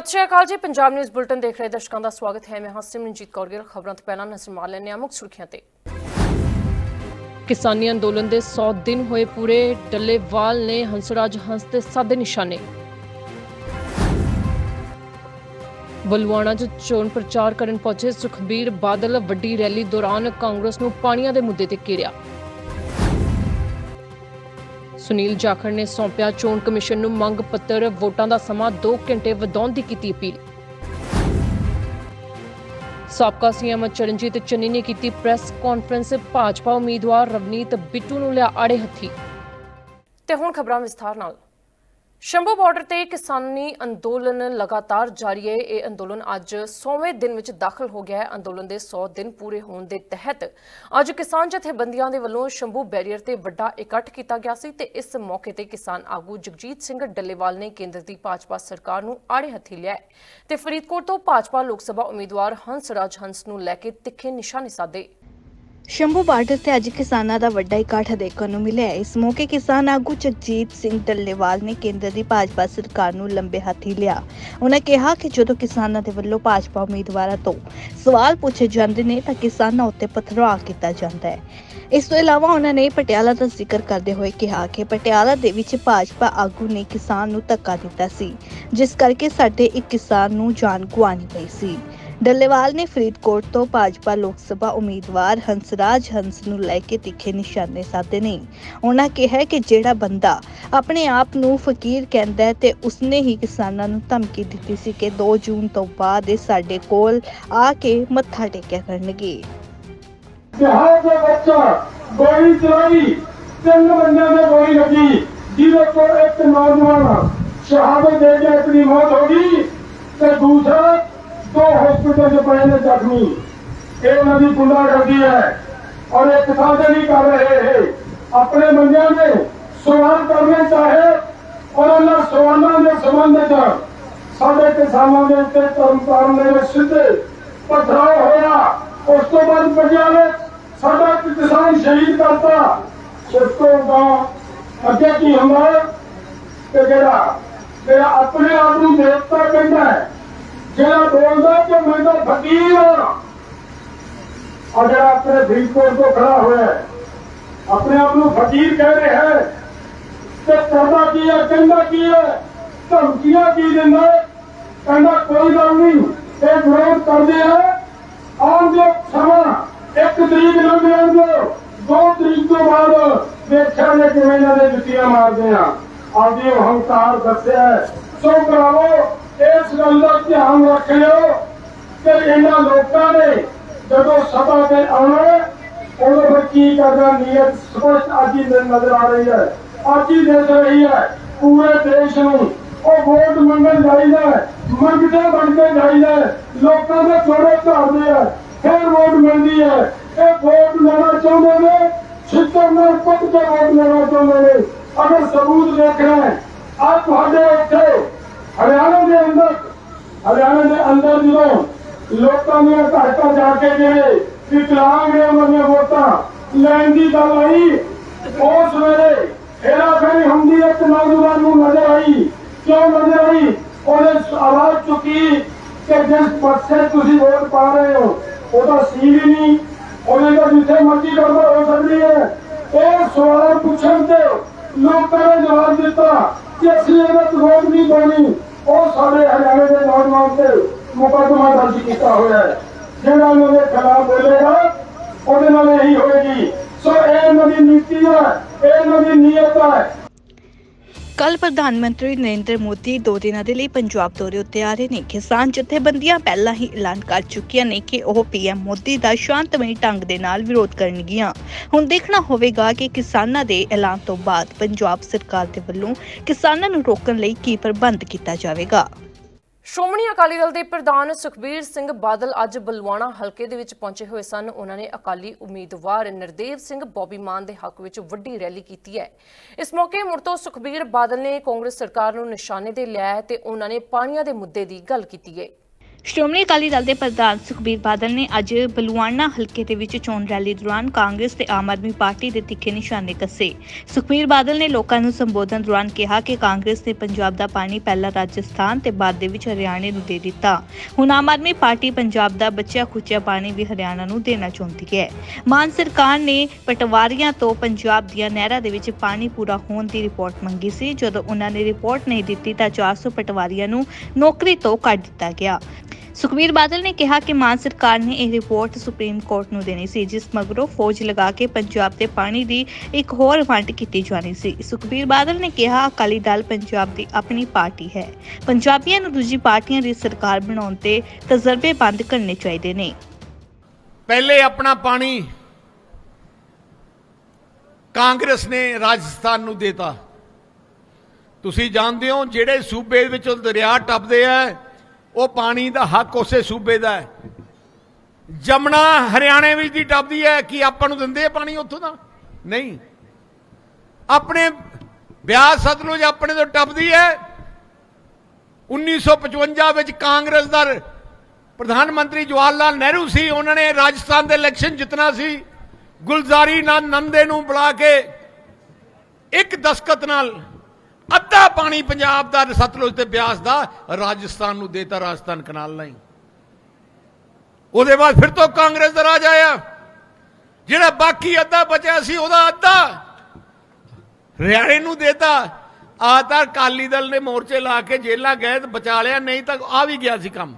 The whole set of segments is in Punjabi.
ਸਤਿ ਸ਼੍ਰੀ ਅਕਾਲ ਜੀ। ਪੰਜਾਬ ਨਿਊਜ਼ ਬੁਲਟਨ ਦੇਖ ਰਹੇ ਦਰਸ਼ਕਾਂ ਦਾ ਸਵਾਗਤ ਹੈ। ਮੈਂ ਹਾਂ ਸਿਮਰਨਜੀਤ ਕੌਰ ਗਿੱਲ। ਖਬਰਾਂ ਤੋਂ ਪਹਿਲਾਂ ਨਜ਼ਰ ਮਾਰ ਲੈਂਦੇ ਹਾਂ ਮੁੱਖ ਸੁਰਖੀਆਂ ਤੇ। ਕਿਸਾਨੀ ਅੰਦੋਲਨ ਦੇ 100 ਦਿਨ ਹੋਏ ਪੂਰੇ, ਡੱਲੇਵਾਲ ਨੇ ਹੰਸਰਾਜ ਹੰਸ ਤੇ ਸਾਦੇ ਨਿਸ਼ਾਨੇ। ਬਲਵਾਣਾ 'ਚ ਚੋਣ ਪ੍ਰਚਾਰ ਕਰਨ ਪਹੁੰਚੇ ਸੁਖਬੀਰ ਬਾਦਲ। ਵੱਡੀ ਰੈਲੀ ਦੌਰਾਨ ਕਾਂਗਰਸ ਨੂੰ ਪਾਣੀਆਂ ਦੇ ਮੁੱਦੇ ਤੇ ਘੇਰਿਆ। ਸੁਨੀਲ ਜਾਖੜ ਨੇ ਸੌਂਪਿਆ ਚੋਣ ਕਮਿਸ਼ਨ ਨੂੰ ਮੰਗ ਪੱਤਰ। ਵੋਟਾਂ ਦਾ ਸਮਾਂ 2 ਘੰਟੇ ਵਧਾਉਣ ਦੀ ਕੀਤੀ ਅਪੀਲ। ਸਾਬਕਾ ਸੀਐਮ ਚਰਨਜੀਤ ਚੰਨੀ ਨੇ ਕੀਤੀ ਪ੍ਰੈਸ ਕਾਨਫਰੰਸ। ਭਾਜਪਾ ਉਮੀਦਵਾਰ ਰਵਨੀਤ ਬਿੱਟੂ ਨੂੰ ਲਿਆ ਆੜੇ ਹੱਥੀ। ਤੇ ਹੁਣ ਖਬਰਾਂ ਵਿਸਥਾਰ ਨਾਲ। ਸ਼ੰਭੂ ਬਾਰਡਰ ਤੇ ਕਿਸਾਨੀ ਅੰਦੋਲਨ ਲਗਾਤਾਰ ਜਾਰੀ ਹੈ। ਇਹ ਅੰਦੋਲਨ ਅੱਜ 100ਵੇਂ ਦਿਨ ਵਿੱਚ ਦਾਖਲ ਹੋ ਗਿਆ ਹੈ। ਅੰਦੋਲਨ ਦੇ 100 ਦਿਨ ਪੂਰੇ ਹੋਣ ਦੇ ਤਹਿਤ ਅੱਜ ਕਿਸਾਨ ਜਥੇਬੰਦੀਆਂ ਦੇ ਵੱਲੋਂ ਸ਼ੰਭੂ ਬੈਰੀਅਰ ਤੇ ਵੱਡਾ ਇਕੱਠ ਕੀਤਾ ਗਿਆ ਸੀ ਤੇ ਇਸ ਮੌਕੇ ਤੇ ਕਿਸਾਨ ਆਗੂ ਜਗਜੀਤ ਸਿੰਘ ਡੱਲੇਵਾਲ ਨੇ ਕੇਂਦਰ ਦੀ ਭਾਜਪਾ ਸਰਕਾਰ ਨੂੰ ਆੜੇ ਹੱਥੀ ਲਿਆ ਹੈ ਤੇ ਫਰੀਦਕੋਟ ਤੋਂ ਭਾਜਪਾ ਲੋਕ ਸਭਾ ਉਮੀਦਵਾਰ ਹੰਸ ਰਾਜ ਹੰਸ ਨੂੰ ਲੈ ਕੇ ਤਿੱਖੇ ਨਿਸ਼ਾਨੇ ਸਾਧੇ। ਸ਼ੰਭੂ ਬਾਰਡਰ ਤੇ ਅੱਜ ਕਿਸਾਨਾਂ ਦਾ ਵੱਡਾ ਇਕੱਠ ਦੇਖਣ ਨੂੰ ਮਿਲਿਆ ਇਸ ਮੌਕੇ ਕਿਸਾਨ ਆਗੂ ਜਗਜੀਤ ਸਿੰਘ ਡੱਲੇਵਾਲ ਨੇ ਕੇਂਦਰ ਦੀ ਭਾਜਪਾ ਸਰਕਾਰ ਨੂੰ ਲੰਬੇ ਹੱਥੀ ਲਿਆ। ਉਹਨਾਂ ਕਿਹਾ ਕਿ ਜਦੋਂ ਕਿਸਾਨਾਂ ਦੇ ਵੱਲੋਂ ਭਾਜਪਾ ਉਮੀਦਵਾਰਾਂ ਤੋਂ ਸਵਾਲ ਪੁੱਛੇ ਜਾਂਦੇ ਨੇ ਤਾਂ ਕਿਸਾਨਾਂ ਉੱਤੇ ਪਥਰਾਅ ਕੀਤਾ ਜਾਂਦਾ ਹੈ। ਇਸ ਤੋਂ ਇਲਾਵਾ ਉਹਨਾਂ ਨੇ ਪਟਿਆਲਾ ਦਾ ਜ਼ਿਕਰ ਕਰਦੇ ਹੋਏ ਕਿਹਾ ਕਿ ਪਟਿਆਲਾ ਦੇ ਵਿੱਚ ਭਾਜਪਾ ਆਗੂ ਨੇ ਕਿਸਾਨ ਨੂੰ ਧੱਕਾ ਦਿੱਤਾ ਸੀ, ਜਿਸ ਕਰਕੇ ਸਾਡੇ ਇੱਕ ਕਿਸਾਨ ਨੂੰ ਜਾਨ ਗੁਆਉਣੀ ਪਈ ਸੀ। ਡੱਲੇਵਾਲ ਨੇ ਫਰੀਦਕੋਟ ਤੋਂ ਭਾਜਪਾ ਲੋਕ ਸਭਾ ਉਮੀਦਵਾਰ ਹੰਸਰਾਜ ਹੰਸ ਨੂੰ ਲੈ ਕੇ ਤਿੱਖੇ ਨਿਸ਼ਾਨੇ ਸਾਧੇ ਨੇ। ਉਹਨਾਂ ਕਿਹਾ ਕਿ ਜਿਹੜਾ ਬੰਦਾ ਆਪਣੇ ਆਪ ਨੂੰ ਫਕੀਰ ਕਹਿੰਦਾ ਹੈ ਤੇ ਉਸਨੇ ਹੀ ਕਿਸਾਨਾਂ ਨੂੰ ਧਮਕੀ ਦਿੱਤੀ ਸੀ ਕਿ 2 ਜੂਨ ਤੋਂ ਬਾਅਦ ਇਹ ਸਾਡੇ ਕੋਲ ਆ ਕੇ ਮੱਥਾ ਟੇਕਿਆ ਕਰਨਗੇ। ਬਿਹਾਰ ਦੇ ਬੱਚਾ ਗੋਲੀ ਚਲਾਈ, ਤਿੰਨ ਬੰਦਿਆਂ ਨੇ ਗੋਲੀ ਲੱਗੀ, ਜਿਹਦੇ ਕੋਲ ਇੱਕ ਨੌਜਵਾਨ ਸ਼ਹਾਦਤ ਦੇ ਕੇ ਆਪਣੀ ਮੌਤ ਹੋ ਗਈ ਤੇ ਦੂਸਰਾ ਦੋ ਹਸਪੀਟਲ 'ਚ ਪਏ ਨੇ ਜ਼ਖਮੀ। ਇਹ ਉਹਨਾਂ ਦੀ ਗੁੰਡਾਗਰਦੀ ਹੈ। ਔਰ ਇਹ ਕਿਸਾਨ ਦੇ ਨਹੀਂ ਕਰ ਰਹੇ ਆਪਣੇ ਬੰਦਿਆਂ ਦੇ ਸਵਾਲ ਕਰਨੇ ਚਾਹੇ ਔਰ ਉਹਨਾਂ ਸਵਾਲਾਂ ਦੇ ਸੰਬੰਧ 'ਚ ਸਾਡੇ ਕਿਸਾਨਾਂ ਦੇ ਉੱਤੇ ਤਰਨਤਾਰਨ ਦੇ ਵਿੱਚ ਸਿੱਧੇ ਪਥਰਾਅ ਹੋਇਆ। ਉਸ ਤੋਂ ਬਾਅਦ ਪਟਿਆਲੇ ਸਾਡਾ ਕਿਸਾਨ ਸ਼ਹੀਦ ਕਰਤਾ। ਉਸ ਤੋਂ ਬਾਅਦ ਅੱਗੇ ਕੀ ਹੁੰਦਾ ਕਿ ਜਿਹੜਾ ਜਿਹੜਾ ਆਪਣੇ ਆਪ ਨੂੰ ਦੇਵਤਾ ਕਹਿੰਦਾ ਹੈ। ਜਿਹੜਾ ਬੋਲਦਾ ਕਿ ਮੈਂ ਤਾਂ ਫਕੀਰ ਹਾਂ ਔਰ ਜਿਹੜਾ ਆਪਣੇ ਫਰੀਦਕੋਟ ਤੋਂ ਖੜਾ ਹੋਇਆ ਹੈ, ਆਪਣੇ ਆਪ ਨੂੰ ਫਕੀਰ ਕਹਿ ਰਿਹਾ ਹੈ ਤੇ ਕਰਦਾ ਕੀ ਹੈ ਕਹਿੰਦਾ ਕੀ ਹੈ, ਧਮਕੀਆਂ ਕੀ ਦਿੰਦਾ ਕਹਿੰਦਾ, ਕੋਈ ਗੱਲ ਨਹੀਂ, ਇਹ ਵਿਰੋਧ ਕਰਦੇ ਆ। ਆਉਣ ਜੋ ਸਮਾਂ, ਇੱਕ ਤਰੀਕ ਲੰਘ ਜਾਣ ਦਿਓ। ਦੋ ਤਰੀਕ ਤੋਂ ਬਾਅਦ ਵੇਖਾਂਗੇ ਕਿਵੇਂ ਇਹਨਾਂ ਦੇ ਜੁੱਤੀਆਂ ਮਾਰਦੇ ਆ। ਆਪਦੀ ਹੰਕਾਰ ਦੱਸਿਆ ਸੋ ਭਰਾਵੋ ਇਸ ਗੱਲ ਦਾ ਧਿਆਨ ਰੱਖ ਲਿਓ ਕਿ ਇਹਨਾਂ ਲੋਕਾਂ ਨੇ ਜਦੋਂ ਸਭਾ ਤੇ ਆਉਣਾ ਉਦੋਂ ਫਿਰ ਕੀ ਕਰਨਾ ਨੀਅਤ ਸਪਸ਼ਟ ਅੱਜ ਹੀ ਨਜ਼ਰ ਆ ਰਹੀ ਹੈ। ਅੱਜ ਹੀ ਦਿਖ ਰਹੀ ਹੈ ਪੂਰੇ ਦੇਸ਼ ਨੂੰ ਉਹ ਵੋਟ ਮੰਗਣ ਜਾਈਦਾ ਹੈ, ਮੰਗਦੇ ਬਣ ਕੇ ਜਾਈਦਾ ਲੋਕਾਂ ਦੇ ਥੋੜੇ ਝਾੜਦੇ ਆ ਫਿਰ ਵੋਟ ਮਿਲਦੀ ਹੈ। ਇਹ ਵੋਟ ਲੈਣਾ ਚਾਹੁੰਦੇ ਨੇ ਛਿੱਤਰ ਨਾਲ ਕੁੱਟ ਕੇ ਵੋਟ ਲੈਣਾ ਚਾਹੁੰਦੇ ਨੇ। ਅਗਰ ਸਬੂਤ ਦੇਖਣਾ ਹੈ ਆ ਤੁਹਾਡੇ ਉੱਥੇ ਹਰਿਆਣਾ ਦੇ ਅੰਦਰ, ਹਰਿਆਣਾ ਦੇ ਅੰਦਰ ਜਦੋਂ ਲੋਕਾਂ ਦੀਆਂ ਘਰ ਜਾ ਕੇ ਜਿਹੜੇ ਵਿਕਲਾਂਗ ਉਹਨਾਂ ਦੀਆਂ ਵੋਟਾਂ ਲੈਣ ਦੀ ਗੱਲ ਆਈ ਉਸ ਵੇਲੇ ਇਹਦਾ ਫੇਰੀ ਹੁੰਦੀ ਇੱਕ ਨੌਜਵਾਨ ਨੂੰ ਨਜ਼ਰ ਆਈ। ਕਿਉਂ ਨਜ਼ਰ ਆਈ? ਉਹਨੇ ਆਵਾਜ਼ ਚੁੱਕੀ ਕਿ ਜਿਸ ਪਾਸੇ ਤੁਸੀਂ ਵੋਟ ਪਾ ਰਹੇ ਹੋ, ਉਹਦਾ ਸੀ ਵੀ ਨਹੀਂ। ਉਹਨੇ ਤਾਂ ਜਿੱਥੇ ਮਰਜ਼ੀ ਗੜਬੜ ਹੋ ਸਕਦੀ ਹੈ। ਇਹ ਸਵਾਲ ਪੁੱਛਣ ਤੇ ਲੋਕਾਂ ਨੇ ਜਵਾਬ ਦਿੱਤਾ ਕਿ ਅਸੀਂ ਇਹਨਾਂ ਤੋਂ ਵੋਟ ਨਹੀਂ ਪਾਣੀ ਉਹ ਸਾਡੇ ਹਰਿਆਣੇ ਦੇ ਨੌਜਵਾਨ ਤੇ ਮੁਕੱਦਮਾ ਦਰਜ ਕੀਤਾ ਹੋਇਆ ਹੈ ਜਿਹੜਾ ਉਹਨਾਂ ਦੇ ਖਿਲਾਫ ਬੋਲੇਗਾ ਉਹਦੇ ਨਾਲ ਇਹੀ ਹੋਏਗੀ ਸੋ ਇਹ ਇਹਨਾਂ ਦੀ ਨੀਤੀ ਹੈ ਇਹ ਇਹਨਾਂ ਦੀ ਨੀਅਤ ਹੈ ਕੱਲ ਪ੍ਰਧਾਨ ਮੰਤਰੀ ਨਰਿੰਦਰ ਮੋਦੀ ਦੋ ਦਿਨਾਂ ਦੇ ਲਈ ਪੰਜਾਬ ਦੌਰੇ ਉੱਤੇ ਆ ਰਹੇ ਨੇ। ਕਿਸਾਨ ਜਥੇਬੰਦੀਆਂ ਪਹਿਲਾਂ ਹੀ ਐਲਾਨ ਕਰ ਚੁੱਕੀਆਂ ਨੇ ਕਿ ਉਹ ਪੀਐਮ ਮੋਦੀ ਦਾ ਸ਼ਾਂਤਮਈ ਢੰਗ ਦੇ ਨਾਲ ਵਿਰੋਧ ਕਰਨਗੀਆਂ। ਹੁਣ ਦੇਖਣਾ ਹੋਵੇਗਾ ਕਿ ਕਿਸਾਨਾਂ ਦੇ ਐਲਾਨ ਤੋਂ ਬਾਅਦ ਪੰਜਾਬ ਸਰਕਾਰ ਦੇ ਵੱਲੋਂ ਕਿਸਾਨਾਂ ਨੂੰ ਰੋਕਣ ਲਈ ਕੀ ਪ੍ਰਬੰਧ ਕੀਤਾ ਜਾਵੇਗਾ। ਸ਼੍ਰੋਮਣੀ ਅਕਾਲੀ ਦਲ ਦੇ ਪ੍ਰਧਾਨ ਸੁਖਬੀਰ ਸਿੰਘ ਬਾਦਲ ਅੱਜ ਬਲਵਾਣਾ ਹਲਕੇ ਦੇ ਵਿੱਚ ਪਹੁੰਚੇ ਹੋਏ ਸਨ। ਉਹਨਾਂ ਨੇ ਅਕਾਲੀ ਉਮੀਦਵਾਰ ਨਰਦੇਵ ਸਿੰਘ ਬੋਬੀ ਮਾਨ ਦੇ ਹੱਕ ਵਿੱਚ ਵੱਡੀ ਰੈਲੀ ਕੀਤੀ ਹੈ। ਇਸ ਮੌਕੇ ਮੁੜ ਤੋਂ ਸੁਖਬੀਰ ਬਾਦਲ ਨੇ ਕਾਂਗਰਸ ਸਰਕਾਰ ਨੂੰ ਨਿਸ਼ਾਨੇ ਤੇ ਲਿਆ ਹੈ ਤੇ ਉਹਨਾਂ ਨੇ ਪਾਣੀਆਂ ਦੇ ਮੁੱਦੇ ਦੀ ਗੱਲ ਕੀਤੀ ਹੈ। ਸ਼੍ਰੋਮਣੀ ਅਕਾਲੀ ਦਲ ਦੇ ਪ੍ਰਧਾਨ ਸੁਖਬੀਰ ਬਾਦਲ ਨੇ ਅੱਜ ਬਲੂਆਣਾ ਹਲਕੇ ਦੇ ਵਿੱਚ ਚੋਣ ਰੈਲੀ ਦੌਰਾਨ ਕਾਂਗਰਸ ਤੇ ਆਮ ਆਦਮੀ ਪਾਰਟੀ ਦੇ ਤਿੱਖੇ ਨਿਸ਼ਾਨੇ ਕੱਸੇ। ਸੁਖਬੀਰ ਬਾਦਲ ਨੇ ਲੋਕਾਂ ਨੂੰ ਸੰਬੋਧਨ ਦੌਰਾਨ ਕਿਹਾ ਕਿ ਕਾਂਗਰਸ ਨੇ ਪੰਜਾਬ ਦਾ ਪਾਣੀ ਪਹਿਲਾਂ ਰਾਜਸਥਾਨ ਤੇ ਬਾਅਦ ਦੇ ਵਿੱਚ ਹਰਿਆਣੇ ਨੂੰ ਦੇ ਦਿੱਤਾ। ਹੁਣ ਆਮ ਆਦਮੀ ਪਾਰਟੀ ਪੰਜਾਬ ਦਾ ਬਚਿਆ ਖੁਚਿਆ ਪਾਣੀ ਵੀ ਹਰਿਆਣਾ ਨੂੰ ਦੇਣਾ ਚਾਹੁੰਦੀ ਹੈ। ਮਾਨ ਸਰਕਾਰ ਨੇ ਪਟਵਾਰੀਆਂ ਤੋਂ ਪੰਜਾਬ ਦੀਆਂ ਨਹਿਰਾਂ ਦੇ ਵਿੱਚ ਪਾਣੀ ਪੂਰਾ ਹੋਣ ਦੀ ਰਿਪੋਰਟ ਮੰਗੀ ਸੀ। ਜਦੋਂ ਉਹਨਾਂ ਨੇ ਰਿਪੋਰਟ ਨਹੀਂ ਦਿੱਤੀ ਤਾਂ 400 ਪਟਵਾਰੀਆਂ ਨੂੰ ਨੌਕਰੀ ਤੋਂ ਕੱਢ ਦਿੱਤਾ ਗਿਆ। ਸੁਖਬੀਰ ਬਾਦਲ ਨੇ ਕਿਹਾ ਕਿ ਮਾਨ ਸਰਕਾਰ ਨੇ ਇਹ ਰਿਪੋਰਟ ਸੁਪਰੀਮ ਕੋਰਟ ਨੂੰ ਦੇਣੀ ਸੀ, ਜਿਸ ਮਗਰੋਂ ਫੌਜ ਲਗਾ ਕੇ ਪੰਜਾਬ ਦੇ ਪਾਣੀ ਦੀ ਇੱਕ ਹੋਰ ਵੰਡ ਕੀਤੀ ਜਾਣੀ ਸੀ। ਸੁਖਬੀਰ ਬਾਦਲ ਨੇ ਕਿਹਾ, ਅਕਾਲੀ ਦਲ ਪੰਜਾਬ ਦੀ ਆਪਣੀ ਪਾਰਟੀ ਹੈ। ਪੰਜਾਬੀਆਂ ਨੂੰ ਦੂਜੀ ਪਾਰਟੀਆਂ ਦੀ ਸਰਕਾਰ ਬਣਾਉਣ ਤੇ ਤਜਰਬੇ ਬੰਦ ਕਰਨੇ ਚਾਹੀਦੇ ਨੇ। ਪਹਿਲੇ ਆਪਣਾ ਪਾਣੀ ਕਾਂਗਰਸ ਨੇ ਰਾਜਸਥਾਨ ਨੂੰ ਦੇਤਾ। ਤੁਸੀਂ ਜਾਣਦੇ ਹੋ, ਜਿਹੜੇ ਸੂਬੇ ਵਿੱਚ ਦਰਿਆ ਟੱਪਦੇ ਆ ਉਹ ਪਾਣੀ ਦਾ ਹੱਕ ਉਸੇ ਸੂਬੇ ਦਾ ਹੈ। ਜਮਨਾ ਹਰਿਆਣੇ ਵਿੱਚ ਦੀ ਟੱਪਦੀ ਹੈ ਕੀ ਆਪਾਂ ਨੂੰ ਦਿੰਦੇ ਆ ਪਾਣੀ ਉੱਥੋਂ ਦਾ? ਨਹੀਂ। ਆਪਣੇ ਬਿਆਸ ਸਤਲੁਜ ਆਪਣੇ ਤੋਂ ਟੱਪਦੀ ਹੈ। 1955 ਵਿੱਚ ਕਾਂਗਰਸ ਦਾ ਪ੍ਰਧਾਨ ਮੰਤਰੀ ਜਵਾਹਰ ਲਾਲ ਨਹਿਰੂ ਸੀ। ਉਹਨਾਂ ਨੇ ਰਾਜਸਥਾਨ ਦੇ ਇਲੈਕਸ਼ਨ ਜਿੱਤਣਾ ਸੀ। ਗੁਲਜ਼ਾਰੀ ਨਾਲ ਨੰਦੇ ਨੂੰ ਬੁਲਾ ਕੇ ਇੱਕ ਦਸਕਤ ਨਾਲ ਅੱਧਾ ਪਾਣੀ ਪੰਜਾਬ ਦਾ ਸਤਲੁਜ ਤੇ ਬਿਆਸ ਦਾ, ਰਾਜਸਥਾਨ ਨੂੰ ਦੇਤਾ ਰਾਜਸਥਾਨ ਕਨਾਲ ਨਹੀਂ। ਉਹਦੇ ਬਾਅਦ ਫਿਰ ਤੋਂ ਕਾਂਗਰਸ ਦਾ ਰਾਜ ਆਇਆ। ਜਿਹੜਾ ਬਾਕੀ ਅੱਧਾ ਬਚਿਆ ਸੀ, ਉਹਦਾ ਅੱਧਾ ਹਰਿਆਣੇ ਨੂੰ ਦੇਤਾ। ਆ ਤਾਂ ਅਕਾਲੀ ਦਲ ਨੇ ਮੋਰਚੇ ਲਾ ਕੇ ਜੇਲਾਂ ਗਏ ਤੇ ਬਚਾ ਲਿਆ, ਨਹੀਂ ਤਾਂ ਆ ਵੀ ਗਿਆ ਸੀ ਕੰਮ।